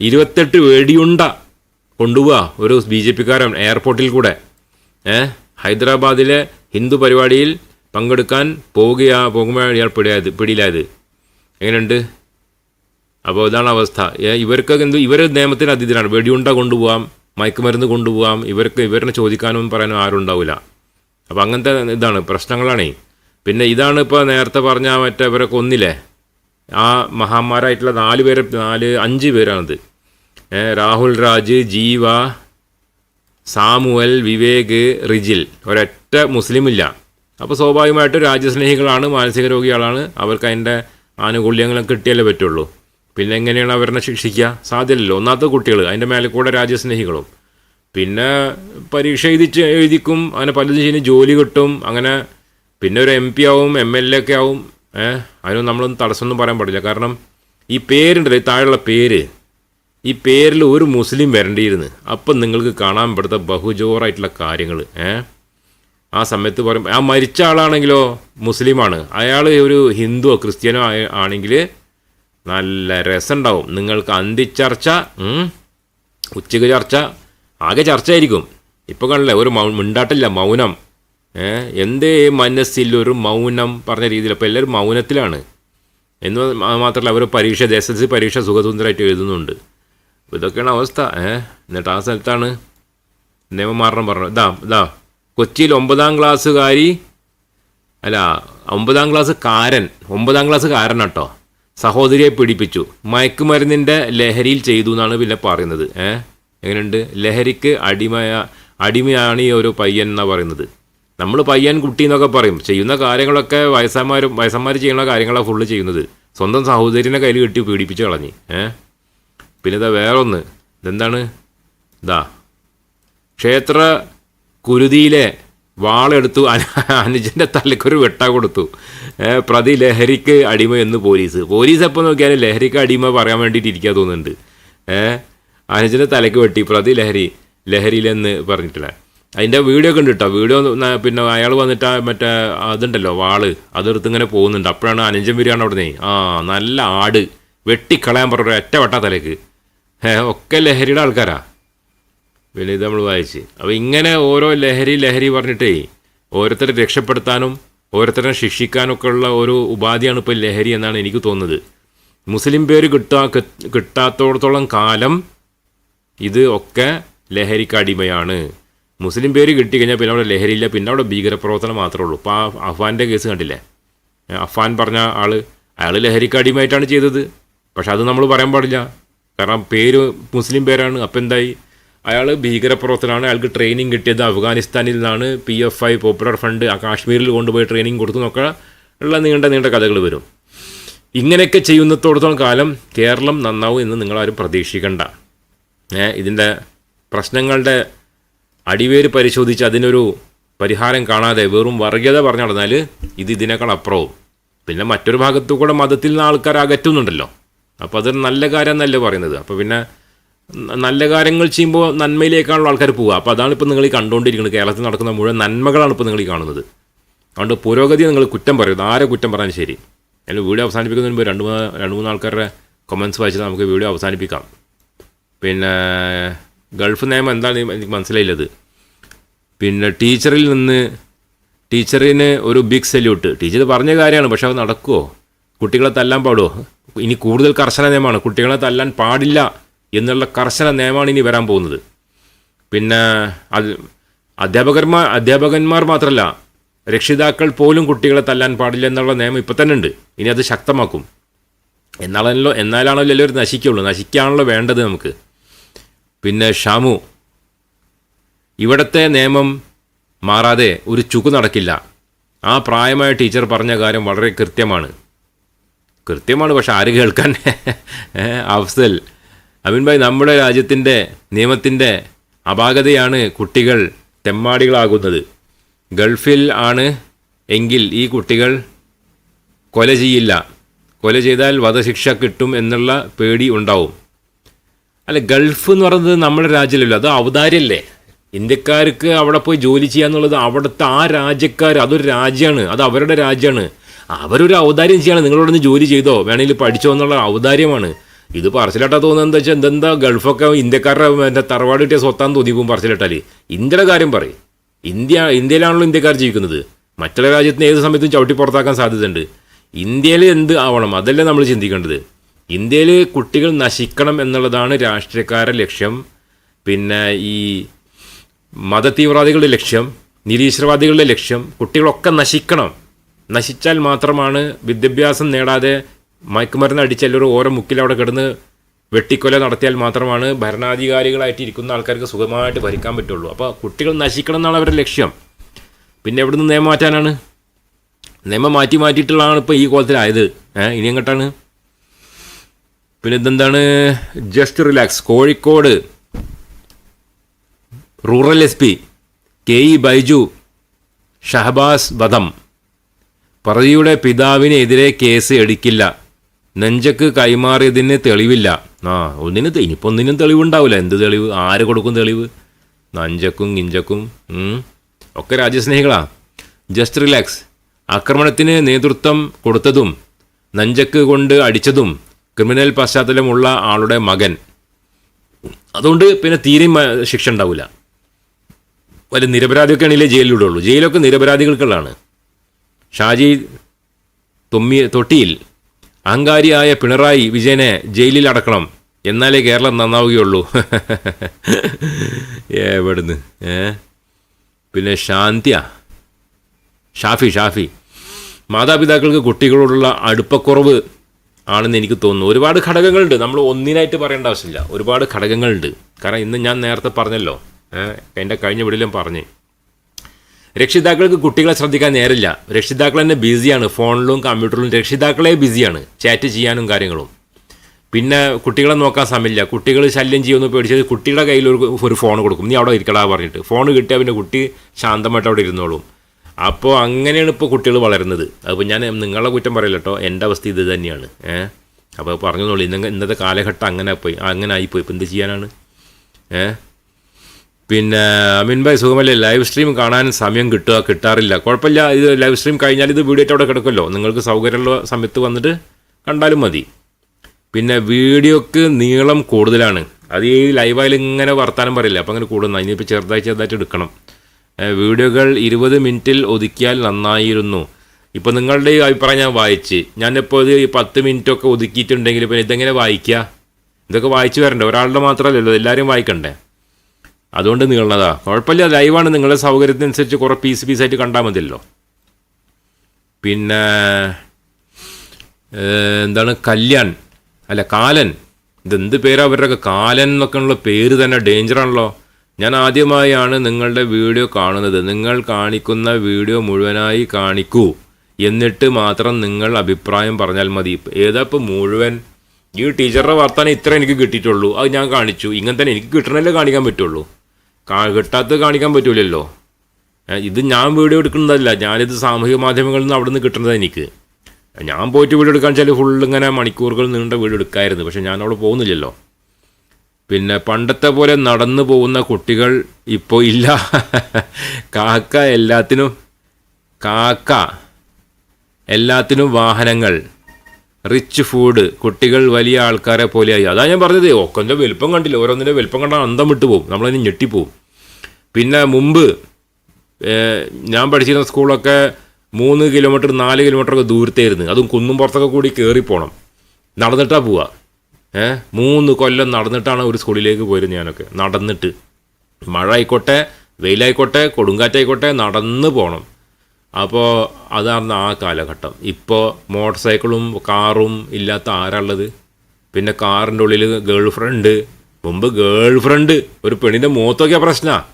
ഇരുപത്തെട്ട് വേടിയുണ്ട കൊണ്ടുപോവുക ഒരു ബി ജെ പിക്കാരൻ എയർപോർട്ടിൽ കൂടെ. ഏ? ഹൈദരാബാദിലെ ഹിന്ദു പരിപാടിയിൽ പങ്കെടുക്കാൻ പോവുകയാ പോകുമ്പോൾ ഇയാൾ പിടിയായത് പിടിയിലായത്. എങ്ങനെയുണ്ട്? അപ്പോൾ ഇതാണ് അവസ്ഥ. ഇവർക്കൊക്കെ എന്ത് ഇവർ നിയമത്തിന് അതീതരാണ്. വെടിയുണ്ട കൊണ്ടുപോകാം മയക്കുമരുന്ന് കൊണ്ടുപോകാം ഇവർക്ക് ഇവരിനെ ചോദിക്കാനും പറയാനും ആരും ഉണ്ടാവില്ല അപ്പോൾ അങ്ങനത്തെ ഇതാണ് പ്രശ്നങ്ങളാണേ. പിന്നെ ഇതാണ് ഇപ്പോൾ നേരത്തെ പറഞ്ഞ മറ്റേ ഇവരെ കൊന്നില്ലേ ആ മഹാന്മാരായിട്ടുള്ള നാല് പേര് നാല് അഞ്ച് പേരാണത്. രാഹുൽ രാജ് ജീവ സാമുവൽ വിവേക് റിജിൽ. ഒരൊറ്റ മുസ്ലിമില്ല. അപ്പോൾ സ്വാഭാവികമായിട്ടും രാജ്യസ്നേഹികളാണ് മാനസിക രോഗികളാണ് അവർക്ക് അതിന്റെ ആനുകൂല്യങ്ങൾ കിട്ടിയാലേ പറ്റുള്ളൂ. പിന്നെ എങ്ങനെയാണ് അവരെ ശിക്ഷിക്കുക? സാധ്യമല്ലോ ഒന്നാമത്തെ കുട്ടികൾ അതിന്റെ മേലെ കൂടെ രാജ്യസ്നേഹികളും. പിന്നെ പരീക്ഷ എഴുതിച്ച് എഴുതിക്കും അങ്ങനെ പലതും ചെയ്യുന്ന ജോലി കിട്ടും അങ്ങനെ പിന്നെ ഒരു എം പി ആവും എം എൽ എ ഒക്കെ ആവും. ഏഹ് അതിനൊന്നും നമ്മളൊന്നും തടസ്സമൊന്നും പറയാൻ പാടില്ല. കാരണം ഈ പേരുണ്ടല്ലോ താഴെയുള്ള പേര് ഈ പേരിൽ ഒരു മുസ്ലിം വരേണ്ടിയിരുന്നു. അപ്പം നിങ്ങൾക്ക് കാണാൻ പെടുത്ത ബഹുജോറായിട്ടുള്ള കാര്യങ്ങൾ ഏഹ് ആ സമയത്ത് പറയും ആ മരിച്ച ആളാണെങ്കിലോ മുസ്ലിമാണ്. അയാൾ ഒരു ഹിന്ദുവോ ക്രിസ്ത്യാനോ ആണെങ്കിൽ നല്ല രസമുണ്ടാവും. നിങ്ങൾക്ക് അന്തിച്ചർച്ച ചർച്ച ഉച്ചയ്ക്ക് ചർച്ച ആകെ ചർച്ചയായിരിക്കും. ഇപ്പോൾ കാണില്ലേ ഒരു മിണ്ടാട്ടില്ല മൗനം. മനസ്സിൽ ഒരു മൗനം പറഞ്ഞ രീതിയിൽ? അപ്പോൾ എല്ലാവരും മൗനത്തിലാണ്. എന്ന് മാത്രമല്ല അവർ പരീക്ഷ എസ് എൽ സി പരീക്ഷ സുഖസുന്ദരമായിട്ട് എഴുതുന്നുണ്ട്. അപ്പോൾ ഇതൊക്കെയാണ് അവസ്ഥ. ഏ? എന്നിട്ട് ആ സ്ഥലത്താണ് നിയമമാരണം പറഞ്ഞു ഇതാ ഇതാ. കൊച്ചിയിൽ ഒമ്പതാം ക്ലാസ്സുകാരി അല്ല ഒമ്പതാം ക്ലാസ് കാരൻ ഒമ്പതാം ക്ലാസ് കാരൻ കേട്ടോ. സഹോദരിയെ പീഡിപ്പിച്ചു. മയക്കുമരുന്നിന്റെ ലഹരിയിൽ ചെയ്തു എന്നാണ് പിന്നെ പറയുന്നത്. ഏഹ് എങ്ങനെയുണ്ട്? ലഹരിക്ക് അടിമയ അടിമയാണ് ഈ ഒരു പയ്യൻ എന്നാണ് പറയുന്നത്. നമ്മൾ പയ്യൻ കുട്ടി എന്നൊക്കെ പറയും. ചെയ്യുന്ന കാര്യങ്ങളൊക്കെ വയസ്സന്മാരും വയസ്സന്മാർ ചെയ്യുന്ന കാര്യങ്ങളാണ് ഫുള്ള് ചെയ്യുന്നത്. സ്വന്തം സഹോദരിനെ കയ്യിൽ കെട്ടി പീഡിപ്പിച്ച് കളഞ്ഞ്. ഏഹ് പിന്നെ ഇതാ വേറൊന്ന്. ഇതെന്താണ്? ഇതാ. ക്ഷേത്ര കുരുതിയിലെ വാളെടുത്തു അന- അനുജന്റെ തലക്കൊരു വെട്ട കൊടുത്തു. പ്രതി ലഹരിക്ക് അടിമ എന്ന് പോലീസ്. പോലീസ് എപ്പോൾ നോക്കിയാൽ ലഹരിക്ക് അടിമ പറയാൻ വേണ്ടിയിട്ട് ഇരിക്കാൻ തോന്നുന്നുണ്ട്. അനുജന്റെ തലക്ക് വെട്ടി പ്രതി ലഹരി ലഹരിയിലെന്ന് പറഞ്ഞിട്ടില്ല. അതിന്റെ വീഡിയോ ഒക്കെ ഉണ്ട് കേട്ടോ വീഡിയോ പിന്നെ അയാൾ വന്നിട്ട് മറ്റേ അതുണ്ടല്ലോ വാൾ. അതെടുത്ത് ഇങ്ങനെ പോകുന്നുണ്ട്. അപ്പോഴാണ് അനുജൻ വരികയാണ് അവിടെ ആ നല്ല ആട്. വെട്ടിക്കളയാൻ പറഞ്ഞ ഒറ്റ വട്ട തലേക്ക് ഒക്കെ ലഹരിയുടെ ആൾക്കാരാ. പിന്നെ ഇത് നമ്മൾ വായിച്ച്. അപ്പോൾ ഇങ്ങനെ ഓരോ ലഹരി ലഹരി പറഞ്ഞിട്ടേ ഓരോരുത്തരെ രക്ഷപ്പെടുത്താനും ഓരോരുത്തരെ ശിക്ഷിക്കാനൊക്കെ ഉള്ള ഒരു ഉപാധിയാണ് ഇപ്പോൾ ലഹരി എന്നാണ് എനിക്ക് തോന്നുന്നത്. മുസ്ലിം പേര് കിട്ടാ കിട്ടാത്തോടത്തോളം കാലം ഇത് ഒക്കെ ലഹരിക്ക് അടിമയാണ്. മുസ്ലിം പേര് കിട്ടി കഴിഞ്ഞാൽ പിന്നെ അവിടെ ലഹരിയില്ല പിന്നെ അവിടെ ഭീകരപ്രവർത്തനം മാത്രമേ ഉള്ളൂ. ഇപ്പോൾ ആ അഫാന്റെ കേസ് കണ്ടില്ലേ? അഫാൻ പറഞ്ഞ ആൾ അയാൾ ലഹരിക്ക് അടിമയായിട്ടാണ് ചെയ്തത്. പക്ഷെ അത് നമ്മൾ പറയാൻ പാടില്ല. കാരണം പേര് മുസ്ലിം പേരാണ്. അപ്പം എന്തായി? അയാൾ ഭീകരപ്രവർത്തനമാണ്. അയാൾക്ക് ട്രെയിനിങ് കിട്ടിയത് അഫ്ഗാനിസ്ഥാനിൽ നിന്നാണ്. P F I popular front ആ കാശ്മീരിൽ കൊണ്ടുപോയി ട്രെയിനിങ് കൊടുത്തു നോക്കുക ഉള്ള നീണ്ട നീണ്ട കഥകൾ വരും. ഇങ്ങനെയൊക്കെ ചെയ്യുന്നിടത്തോളം കാലം കേരളം നന്നാവും എന്ന് നിങ്ങളാരും പ്രതീക്ഷിക്കണ്ട. ഇതിന്റെ പ്രശ്നങ്ങളുടെ അടിവേര് പരിശോധിച്ച് അതിനൊരു പരിഹാരം കാണാതെ വെറും വർഗീയത പറഞ്ഞു നടന്നാൽ ഇത് ഇതിനേക്കാൾ അപ്പുറവും. പിന്നെ മറ്റൊരു ഭാഗത്തു കൂടെ മതത്തിൽ നിന്ന് ആൾക്കാർ അകറ്റുന്നുണ്ടല്ലോ. അപ്പോൾ അതൊരു നല്ല കാര്യം എന്നല്ലേ പറയുന്നത്. അപ്പോൾ പിന്നെ നല്ല കാര്യങ്ങൾ ചെയ്യുമ്പോൾ നന്മയിലേക്കാണല്ലോ ആൾക്കാർ പോവുക. അപ്പോൾ അതാണ് ഇപ്പോൾ നിങ്ങൾ ഈ കണ്ടുകൊണ്ടിരിക്കുന്നത് കേരളത്തിൽ നടക്കുന്ന മുഴുവൻ നന്മകളാണ് ഇപ്പോൾ നിങ്ങൾ ഈ കാണുന്നത്. അതുകൊണ്ട് പുരോഗതി നിങ്ങൾ കുറ്റം പറയരുത് ആരെ കുറ്റം പറയാൻ ശരി. അതിൽ വീഡിയോ അവസാനിപ്പിക്കുന്നതിന് മുമ്പ് രണ്ട് മൂന്ന് രണ്ട് മൂന്ന് ആൾക്കാരുടെ കൊമൻസ് വായിച്ചിട്ട് നമുക്ക് വീഡിയോ അവസാനിപ്പിക്കാം. പിന്നെ ഗൾഫ് നിയമം എന്താണ് എനിക്ക് മനസ്സിലായില്ലത്. പിന്നെ ടീച്ചറിൽ നിന്ന് ടീച്ചറിന് ഒരു ബിഗ് സല്യൂട്ട് ടീച്ചർ പറഞ്ഞ കാര്യമാണ് പക്ഷെ അത് നടക്കുമോ കുട്ടികളെ തല്ലാൻ പാടുമോ ഇനി കൂടുതൽ കർശന നിയമമാണ്. കുട്ടികളെ തല്ലാൻ പാടില്ല എന്നുള്ള കർശന നിയമമാണ് ഇനി വരാൻ പോകുന്നത്. പിന്നെ അത് അധ്യാപകന്മാർ അധ്യാപകന്മാർ മാത്രമല്ല രക്ഷിതാക്കൾ പോലും കുട്ടികളെ തല്ലാൻ പാടില്ല എന്നുള്ള നിയമം ഇപ്പം തന്നെ ഉണ്ട്. ഇനി അത് ശക്തമാക്കും. എന്നാണല്ലോ എന്നാലാണല്ലോ എല്ലാവരും നശിക്കുള്ളൂ നശിക്കാണല്ലോ വേണ്ടത് നമുക്ക്. പിന്നെ ഷാമു ഇവിടത്തെ നിയമം മാറാതെ ഒരു ചുക്ക് നടക്കില്ല. ആ പ്രായമായ ടീച്ചർ പറഞ്ഞ കാര്യം വളരെ കൃത്യമാണ്. കൃത്യമാണ് പക്ഷെ ആര് കേൾക്കാൻ? അഫ്സൽ. അമിൻ ഭായ് നമ്മുടെ രാജ്യത്തിന്റെ നിയമത്തിന്റെ അപാകതയാണ് കുട്ടികൾ തെമ്മാടികളാകുന്നത്. ഗൾഫിൽ ആണ് എങ്കിൽ ഈ കുട്ടികൾ കൊല ചെയ്യില്ല. കൊല ചെയ്താൽ വധശിക്ഷ കിട്ടും എന്നുള്ള പേടി ഉണ്ടാവും. അല്ല ഗൾഫ് എന്ന് പറയുന്നത് നമ്മുടെ രാജ്യമല്ലല്ലോ അത് അവതാരല്ലേ? ഇന്ത്യക്കാർക്ക് അവിടെ പോയി ജോലി ചെയ്യാന്നുള്ളത് അവിടുത്തെ ആ രാജ്യക്കാർ അതൊരു രാജ്യമാണ് അത് അവരുടെ രാജ്യമാണ്. അവരൊരു ഔദാര്യം ചെയ്യാണ്. നിങ്ങളോട് ഒന്ന് ജോലി ചെയ്തോ? വേണമെങ്കിൽ പഠിച്ചോ എന്നുള്ള ഔദാര്യമാണ് ഇത് പറച്ചിലട്ടാ തോന്നുന്നത് എന്താ വെച്ചാൽ എന്തെന്താ ഗൾഫൊക്കെ ഇന്ത്യക്കാരുടെ മറ്റേ തറവാട് കിട്ടിയ സ്വത്താന്ന് പോകും പറച്ചിലിട്ടാൽ ഇന്ത്യയുടെ കാര്യം പറയും. ഇന്ത്യ ഇന്ത്യയിലാണല്ലോ ഇന്ത്യക്കാർ ജീവിക്കുന്നത്. മറ്റുള്ള രാജ്യത്തിന് ഏത് സമയത്തും ചവിട്ടി പുറത്താക്കാൻ സാധ്യതയുണ്ട്. ഇന്ത്യയിൽ എന്ത് ആവണം? അതല്ലേ നമ്മൾ ചിന്തിക്കേണ്ടത്. ഇന്ത്യയിൽ കുട്ടികൾ നശിക്കണം എന്നുള്ളതാണ് രാഷ്ട്രീയക്കാരുടെ ലക്ഷ്യം. പിന്നെ ഈ മതതീവ്രവാദികളുടെ ലക്ഷ്യം നിരീശ്വരവാദികളുടെ ലക്ഷ്യം കുട്ടികളൊക്കെ നശിക്കണം. നശിച്ചാൽ മാത്രമാണ് വിദ്യാഭ്യാസം നേടാതെ മയക്കുമരുന്ന് അടിച്ചെല്ലാവരും ഓരോ മുക്കിൽ അവിടെ കിടന്ന് വെട്ടിക്കൊല നടത്തിയാൽ മാത്രമാണ് ഭരണാധികാരികളായിട്ട് ഇരിക്കുന്ന ആൾക്കാർക്ക് സുഖമായിട്ട് ഭരിക്കാൻ പറ്റുള്ളൂ. അപ്പോൾ കുട്ടികൾ നശിക്കണം എന്നാണ് അവരുടെ ലക്ഷ്യം. പിന്നെ എവിടെ നിന്ന് നിയമം മാറ്റാനാണ്? നിയമം മാറ്റി മാറ്റിയിട്ടുള്ളതാണ് ഇപ്പോൾ ഈ കോലത്തിലായത്. ഇനി എങ്ങോട്ടാണ് പിന്നെ ഇതെന്താണ് just relax Kozhikode. Rural S P K E Baiju Shahbaz വധം. പ്രതിയുടെ പിതാവിനെതിരെ കേസ് എടുക്കില്ല. നെഞ്ചക്ക് കൈമാറിയതിന് തെളിവില്ല. ആ ഒന്നിന് ഇനിയിപ്പോൾ ഒന്നിനും തെളിവുണ്ടാവില്ല എന്ത് തെളിവ്? ആര് കൊടുക്കും തെളിവ്? നഞ്ചക്കും ഗിഞ്ചക്കും ഒക്കെ രാജ്യസ്നേഹികളാ. ജസ്റ്റ് റിലാക്സ് ആക്രമണത്തിന് നേതൃത്വം കൊടുത്തതും നഞ്ചക്ക് കൊണ്ട് അടിച്ചതും ക്രിമിനൽ പശ്ചാത്തലമുള്ള ആളുടെ മകൻ. അതുകൊണ്ട് പിന്നെ തീരെ ശിക്ഷ ഉണ്ടാവില്ല. വലിയ നിരപരാധിയൊക്കെ ആണെങ്കിലേ ജയിലിലൂടെയുള്ളൂ. ജയിലൊക്കെ നിരപരാധികൾക്കുള്ളതാണ്. ഷാജി തൊമ്മി തൊട്ടിയിൽ അഹങ്കാരിയായ പിണറായി വിജയനെ ജയിലിൽ അടക്കണം. എന്നാലേ കേരളം നന്നാവുകയുള്ളൂ. എവിടുന്ന്? ഏ? പിന്നെ ശാന്തിയ. ഷാഫി ഷാഫി. മാതാപിതാക്കൾക്ക് കുട്ടികളോടുള്ള അടുപ്പക്കുറവ് ആണെന്ന് എനിക്ക് തോന്നുന്നു. ഒരുപാട് ഘടകങ്ങളുണ്ട്. നമ്മൾ ഒന്നിനായിട്ട് പറയേണ്ട ആവശ്യമില്ല. ഒരുപാട് ഘടകങ്ങളുണ്ട്. കാരണം ഇന്ന് ഞാൻ നേരത്തെ പറഞ്ഞല്ലോ. എന്റെ കഴിഞ്ഞ വീടിലും പറഞ്ഞ്. രക്ഷിതാക്കൾക്ക് കുട്ടികളെ ശ്രദ്ധിക്കാൻ നേരില്ല. രക്ഷിതാക്കൾ തന്നെ ബിസിയാണ്. ഫോണിലും കമ്പ്യൂട്ടറിലും രക്ഷിതാക്കളെ ബിസിയാണ്. ചാറ്റ് ചെയ്യാനും കാര്യങ്ങളും. പിന്നെ കുട്ടികളെ നോക്കാൻ സമയമില്ല. കുട്ടികൾ ശല്യം ചെയ്യുമെന്ന് പേടിച്ചത് കുട്ടിയുടെ കയ്യിൽ ഒരു ഒരു ഫോൺ കൊടുക്കും. നീ അവിടെ ഇരിക്കടാ പറഞ്ഞിട്ട്. ഫോൺ കിട്ടിയാൽ പിന്നെ കുട്ടി ശാന്തമായിട്ട് അവിടെ ഇരുന്നോളും. അപ്പോൾ അങ്ങനെയാണ് ഇപ്പോൾ കുട്ടികൾ വളരുന്നത്. അപ്പോൾ ഞാൻ നിങ്ങളെ കുറ്റം പറയില്ല കേട്ടോ എന്റെ അവസ്ഥ ഇത് തന്നെയാണ്. ഏഹ് അപ്പോൾ പറഞ്ഞോളൂ ഇന്ന ഇന്നത്തെ കാലഘട്ടം അങ്ങനെ പോയി അങ്ങനെ ആയിപ്പോയി. ഇപ്പം എന്ത് ചെയ്യാനാണ്? ഏഹ് പിന്നെ അമിൻ ഭായ് സുഖമല്ലേ? ലൈവ് സ്ട്രീം കാണാൻ സമയം കിട്ടുക കിട്ടാറില്ല. കുഴപ്പമില്ല. ഇത് ലൈവ് സ്ട്രീം കഴിഞ്ഞാൽ ഇത് വീഡിയോ അവിടെ കിടക്കുമല്ലോ. നിങ്ങൾക്ക് സൗകര്യമുള്ള സമയത്ത് വന്നിട്ട് കണ്ടാലും മതി. പിന്നെ വീഡിയോക്ക് നീളം കൂടുതലാണ്. അത് ഈ ലൈവായാലും ഇങ്ങനെ വർത്താനം പറയില്ല. അപ്പം അങ്ങനെ കൂടുന്ന. ഇനിയിപ്പോൾ ചെറുതായി ചെറുതായിട്ട് എടുക്കണം. വീഡിയോകൾ ഇരുപത് മിനിറ്റിൽ ഒതുക്കിയാൽ നന്നായിരുന്നു. ഇപ്പോൾ നിങ്ങളുടെ ഈ അഭിപ്രായം ഞാൻ വായിച്ച്. ഞാനിപ്പോൾ ഇത് പത്ത് മിനിറ്റൊക്കെ ഒതുക്കിയിട്ടുണ്ടെങ്കിൽ പിന്നെ ഇതെങ്ങനെ വായിക്കുക ഇതൊക്കെ വായിച്ചു വരണ്ടേ? ഒരാളുടെ മാത്രമല്ലല്ലോ എല്ലാവരും വായിക്കണ്ടേ? അതുകൊണ്ട് നീളണതാ. കുഴപ്പമില്ല ലൈവാണ്. നിങ്ങളുടെ സൗകര്യത്തിനനുസരിച്ച് കുറേ പീസ് പീസായിട്ട് കണ്ടാൽ മതിയല്ലോ. പിന്നെ എന്താണ് കല്യാൺ? അല്ല കാലൻ. ഇതെന്ത് പേരാ അവരുടെയൊക്കെ? കാലൻ എന്നൊക്കെയുള്ള പേര് തന്നെ ഡേഞ്ചറാണല്ലോ. ഞാൻ ആദ്യമായാണ് നിങ്ങളുടെ വീഡിയോ കാണുന്നത്. നിങ്ങൾ കാണിക്കുന്ന വീഡിയോ മുഴുവനായി കാണിക്കൂ. എന്നിട്ട് മാത്രം നിങ്ങൾ അഭിപ്രായം പറഞ്ഞാൽ മതി. ഏതാ ഇപ്പം മുഴുവൻ? ഈ ടീച്ചറുടെ വർത്താനം ഇത്ര എനിക്ക് കിട്ടിയിട്ടുള്ളൂ. അത് ഞാൻ കാണിച്ചു. ഇങ്ങനെ തന്നെ എനിക്ക് കിട്ടണല്ലേ കാണിക്കാൻ പറ്റുള്ളൂ. കിട്ടാത്തത് കാണിക്കാൻ പറ്റൂലല്ലോ. ഇത് ഞാൻ വീഡിയോ എടുക്കുന്നതല്ല. ഞാനിത് സാമൂഹിക മാധ്യമങ്ങളിൽ നിന്ന് അവിടെ നിന്ന് കിട്ടുന്നത് എനിക്ക്. ഞാൻ പോയിട്ട് വീഡിയോ എടുക്കാൻ വെച്ചാൽ ഫുൾ ഇങ്ങനെ മണിക്കൂറുകൾ നീണ്ട വീഡിയോ എടുക്കായിരുന്നു. പക്ഷേ ഞാൻ അവിടെ പോകുന്നില്ലല്ലോ. പിന്നെ പണ്ടത്തെ പോലെ നടന്നു പോകുന്ന കുട്ടികൾ ഇപ്പോൾ ഇല്ല. കാക്ക എല്ലാത്തിനും കാക്ക എല്ലാത്തിനും വാഹനങ്ങൾ റിച്ച് ഫുഡ് കുട്ടികൾ വലിയ ആൾക്കാരെ പോലെയായി. അതാ ഞാൻ പറഞ്ഞത് ഒക്കന്റെ വലുപ്പം കണ്ടില്ല ഓരോന്നിന്റെ വലുപ്പം കണ്ടാൽ അന്തം വിട്ടുപോകും നമ്മളതിന് ഞെട്ടിപ്പോവും. പിന്നെ മുമ്പ് ഞാൻ പഠിച്ചിരുന്ന സ്കൂളൊക്കെ മൂന്ന് കിലോമീറ്റർ നാല് കിലോമീറ്ററൊക്കെ ദൂരത്തായിരുന്നു. അതും കുന്നും പുറത്തൊക്കെ കൂടി കയറി പോകണം നടന്നിട്ടാ പോവുക മൂന്ന് കൊല്ലം നടന്നിട്ടാണ് ഒരു സ്കൂളിലേക്ക് പോയിരുന്നത് ഞാനൊക്കെ. നടന്നിട്ട്. മഴ ആയിക്കോട്ടെ വെയിലായിക്കോട്ടെ കൊടുങ്കാറ്റായിക്കോട്ടെ നടന്ന് പോകണം അപ്പോൾ അതാണ് ആ കാലഘട്ടം. ഇപ്പോൾ മോട്ടോർ സൈക്കിളും കാറും ഇല്ലാത്ത ആരാള്ളത് പിന്നെ കാറിന്റെ ഉള്ളിൽ ഗേൾ ഫ്രണ്ട് മുമ്പ് ഗേൾ ഫ്രണ്ട് ഒരു പെണ്ണിന്റെ മുഖത്തൊക്കെ പ്രശ്നമാണ്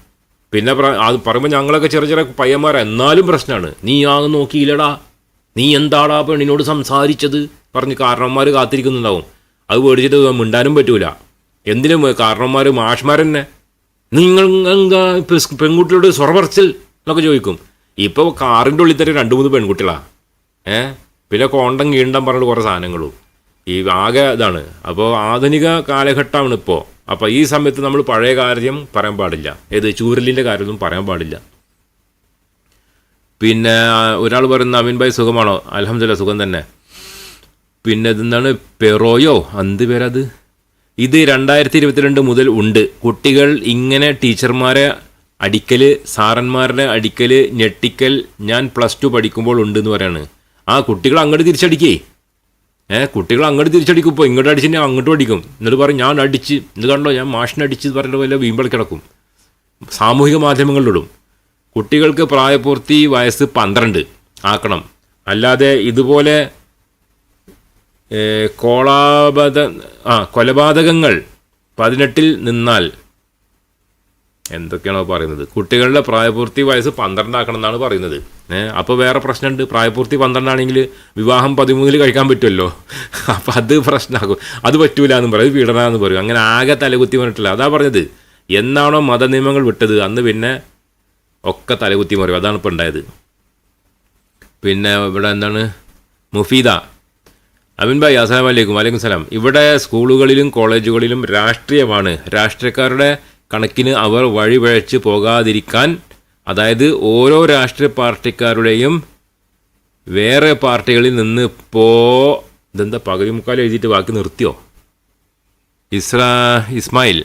പിന്നെ അത് പറയുമ്പോൾ ഞങ്ങളൊക്കെ ചെറിയ ചെറിയ പയ്യന്മാർ എന്നാലും പ്രശ്നമാണ് നീ ആ നോക്കിയില്ലടാ. നീ എന്താടാ പെണ്ണിനോട് സംസാരിച്ചത്? പറഞ്ഞ് കാരണവന്മാർ കാത്തിരിക്കുന്നുണ്ടാവും. അത് പേടിച്ചിട്ട് മിണ്ടാനും പറ്റൂല. എന്തിനും കാരണന്മാർ മാഷ്മാർ തന്നെ നിങ്ങൾ പെൺകുട്ടികളോട് സ്വറപറച്ചിൽ എന്നൊക്കെ ചോദിക്കും. ഇപ്പോൾ കാറിന്റെ ഉള്ളിൽ തന്നെ രണ്ട് മൂന്ന് പെൺകുട്ടികളാണ് ഏ? പിന്നെ കോണ്ടം കീണ്ടം പറഞ്ഞിട്ട് കുറേ സാധനങ്ങളും ഈ ആകെ ഇതാണ്. അപ്പോൾ ആധുനിക കാലഘട്ടമാണ് ഇപ്പോൾ അപ്പോൾ ഈ സമയത്ത് നമ്മൾ പഴയ കാര്യം പറയാൻ പാടില്ല. ഏത് ചൂരലിന്റെ കാര്യമൊന്നും പറയാൻ പാടില്ല. പിന്നെ ഒരാൾ പറയുന്ന അമീൻ ഭായ് സുഖമാണോ? അലഹമില്ല സുഖം തന്നെ. പിന്നെ ഇതെന്താണ്? പെറോയോ? എന്ത് പേരത്? ഇത് രണ്ടായിരത്തി ഇരുപത്തിരണ്ട് മുതൽ ഉണ്ട്. കുട്ടികൾ ഇങ്ങനെ ടീച്ചർമാരെ അടിക്കൽ സാറന്മാരുടെ അടിക്കൽ ഞെട്ടിക്കൽ ഞാൻ പ്ലസ് ടു പഠിക്കുമ്പോൾ ഉണ്ട് എന്ന് പറയാണ്. ആ കുട്ടികൾ അങ്ങോട്ട് തിരിച്ചടിക്കേ. ഏഹ് കുട്ടികൾ അങ്ങോട്ട് തിരിച്ചടിക്കും. ഇപ്പോൾ ഇങ്ങോട്ട് അടിച്ചിട്ട് അങ്ങോട്ട് അടിക്കും. എന്നിട്ട് പറയും ഞാൻ അടിച്ച്. ഇത് കണ്ടോ? ഞാൻ മാഷിനെ അടിച്ച് പറഞ്ഞ പോലെ വീമ്പൾ കിടക്കും. സാമൂഹിക മാധ്യമങ്ങളിലിടും. കുട്ടികൾക്ക് പ്രായപൂർത്തി വയസ്സ് പന്ത്രണ്ട്. ആക്കണം. അല്ലാതെ ഇതുപോലെ കോളാപത ആ കൊലപാതകങ്ങൾ പതിനെട്ടിൽ നിന്നാൽ എന്തൊക്കെയാണോ പറയുന്നത്? കുട്ടികളുടെ പ്രായപൂർത്തി വയസ്സ് പന്ത്രണ്ടാക്കണം എന്നാണ് പറയുന്നത്. ഏഹ് അപ്പോൾ വേറെ പ്രശ്നമുണ്ട്. പ്രായപൂർത്തി പന്ത്രണ്ടാണെങ്കിൽ വിവാഹം പതിമൂന്നിൽ കഴിക്കാൻ പറ്റുമല്ലോ. അപ്പം അത് പ്രശ്നമാകും. അത് പറ്റൂല എന്ന് പറയും. അത് പീഡനാന്ന് പറയും. അങ്ങനെ ആകെ തലകുത്തി പറഞ്ഞിട്ടില്ല അതാ പറഞ്ഞത്. എന്നാണോ മതനിയമങ്ങൾ വിട്ടത്? അന്ന് പിന്നെ ഒക്കെ തലകുത്തി മറിയും. അതാണ് ഇപ്പോൾ ഉണ്ടായത്. പിന്നെ ഇവിടെ എന്താണ്? മുഫീദ. അമിൻ ഭായ് അസ്സാം വലൈക്കും വലൈക്കും സലാം. ഇവിടെ സ്കൂളുകളിലും കോളേജുകളിലും രാഷ്ട്രീയമാണ്. രാഷ്ട്രീയക്കാരുടെ കണക്കിന് അവർ വഴിപഴച്ച് പോകാതിരിക്കാൻ അതായത് ഓരോ രാഷ്ട്രീയ പാർട്ടിക്കാരുടെയും വേറെ പാർട്ടികളിൽ നിന്ന് പോ ഇതെന്താ പകുതി മുക്കാൽ എഴുതിയിട്ട് ബാക്കി നിർത്തിയോ? ഇസ്രാ ഇസ്മായിൽ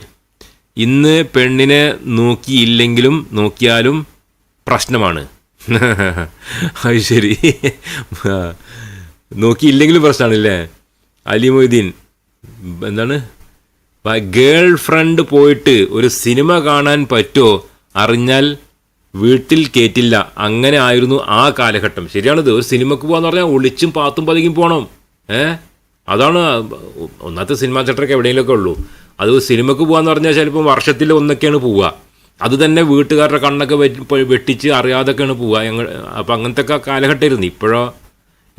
ഇന്ന് പെണ്ണിനെ നോക്കിയില്ലെങ്കിലും നോക്കിയാലും പ്രശ്നമാണ്. അത് ശരി. നോക്കിയില്ലെങ്കിലും പ്രശ്നമാണല്ലേ അലി മൊയ്തീൻ എന്താണ്? ഗേൾ ഫ്രണ്ട് പോയിട്ട് ഒരു സിനിമ കാണാൻ പറ്റുമോ അറിഞ്ഞാൽ വീട്ടിൽ കയറ്റില്ല അങ്ങനെ ആയിരുന്നു ആ കാലഘട്ടം. ശരിയാണിത്. ഒരു സിനിമക്ക് പോകാന്ന് പറഞ്ഞാൽ ഒളിച്ചും പാത്തും പതുങ്ങിയും പോകണം ഏ? അതാണ് ഒന്നാമത്തെ സിനിമാ തിയേറ്ററൊക്കെ എവിടെയെങ്കിലുമൊക്കെ ഉള്ളൂ. അത് സിനിമക്ക് പോകാന്ന് പറഞ്ഞാൽ ചിലപ്പോൾ വർഷത്തിൽ ഒന്നൊക്കെയാണ് പോവുക. അത് തന്നെ വീട്ടുകാരുടെ കണ്ണൊക്കെ വെട്ടിച്ച് അറിയാതൊക്കെയാണ് പോവുക. ഞങ്ങൾ അപ്പം അങ്ങനത്തെ ഒക്കെ കാലഘട്ടമായിരുന്നു. ഇപ്പോഴോ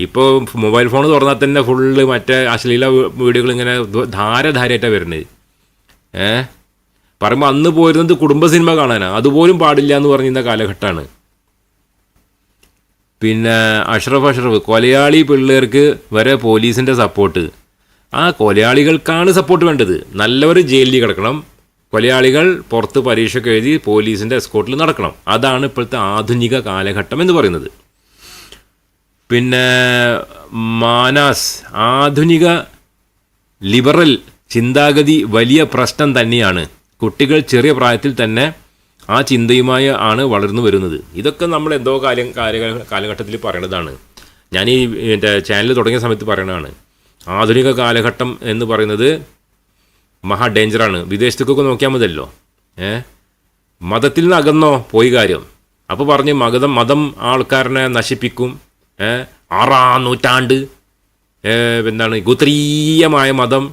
ഇപ്പോൾ മൊബൈൽ ഫോൺ തുറന്നാൽ തന്നെ ഫുള്ള് മറ്റേ അശ്ലീല വീഡിയോകൾ ഇങ്ങനെ ധാരധാരയായിട്ടാണ് വരുന്നത് ഏ? പറയുമ്പോൾ അന്ന് പോയിരുന്നത് കുടുംബ സിനിമ കാണാനാണ് അതുപോലും പാടില്ല എന്ന് പറഞ്ഞിരുന്ന കാലഘട്ടമാണ് പിന്നെ അഷ്റഫ് അഷ്റഫ് കൊലയാളി പിള്ളേർക്ക് വരെ പോലീസിന്റെ സപ്പോർട്ട്. ആ കൊലയാളികൾക്കാണ് സപ്പോർട്ട് വേണ്ടത്. നല്ലവർ ജയിലിൽ കിടക്കണം. കൊലയാളികൾ പുറത്ത് പരീക്ഷയ്ക്ക് എഴുതി പോലീസിന്റെ എസ്കോട്ടിൽ നടക്കണം. അതാണ് ഇപ്പോഴത്തെ ആധുനിക കാലഘട്ടം എന്ന് പറയുന്നത്. പിന്നെ മാനാസ് ആധുനിക ലിബറൽ ചിന്താഗതി വലിയ പ്രശ്നം തന്നെയാണ്. കുട്ടികൾ ചെറിയ പ്രായത്തിൽ തന്നെ ആ ചിന്തയുമായി ആണ് വളർന്നു വരുന്നത്. ഇതൊക്കെ നമ്മൾ എന്തോ കാലം കാര്യങ്ങൾ കാലഘട്ടത്തിൽ പറയണതാണ്. ഞാൻ ഈ എന്റെ ചാനൽ തുടങ്ങിയ സമയത്ത് പറയണതാണ്. ആധുനിക കാലഘട്ടം എന്ന് പറയുന്നത് മഹാ ഡേഞ്ചറാണ് വിദേശത്തേക്കൊക്കെ നോക്കിയാൽ മതിയല്ലോ. ഏ? മതത്തിൽ നിന്ന് അകന്നോ? പോയി കാര്യം. അപ്പോൾ പറഞ്ഞ് മതം മതം ആൾക്കാരനെ നശിപ്പിക്കും. ആറാം നൂറ്റാണ്ട്. എന്താണ്? ഗുത്രീയമായ മതം.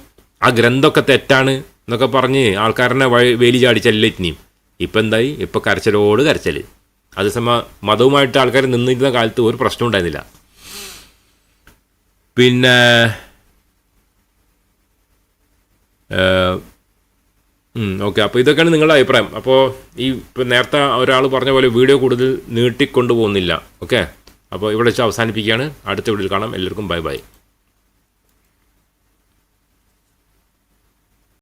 ആ ഗ്രന്ഥമൊക്കെ തെറ്റാണ് എന്നൊക്കെ പറഞ്ഞ് ആൾക്കാരനെ വഴി വേലി ചാടിച്ചല്ലേ ഇനിയും ഇപ്പം എന്തായി? ഇപ്പം കരച്ചലോട് കരച്ചൽ അതേസമയം മതവുമായിട്ട് ആൾക്കാർ നിന്നിരുന്ന കാലത്ത് ഒരു പ്രശ്നം ഉണ്ടായിരുന്നില്ല. പിന്നെ ഓക്കെ. അപ്പോൾ ഇതൊക്കെയാണ് നിങ്ങളുടെ അഭിപ്രായം. അപ്പോൾ ഈ ഇപ്പം നേരത്തെ ഒരാൾ പറഞ്ഞ പോലെ വീഡിയോ കൂടുതൽ നീട്ടിക്കൊണ്ടു പോകുന്നില്ല ഓക്കെ? അപ്പോൾ ഇവിടെ വെച്ച് അവസാനിപ്പിക്കുകയാണ്. അടുത്ത വീഡിയോയിൽ കാണാം. എല്ലാവർക്കും ബൈ ബൈ.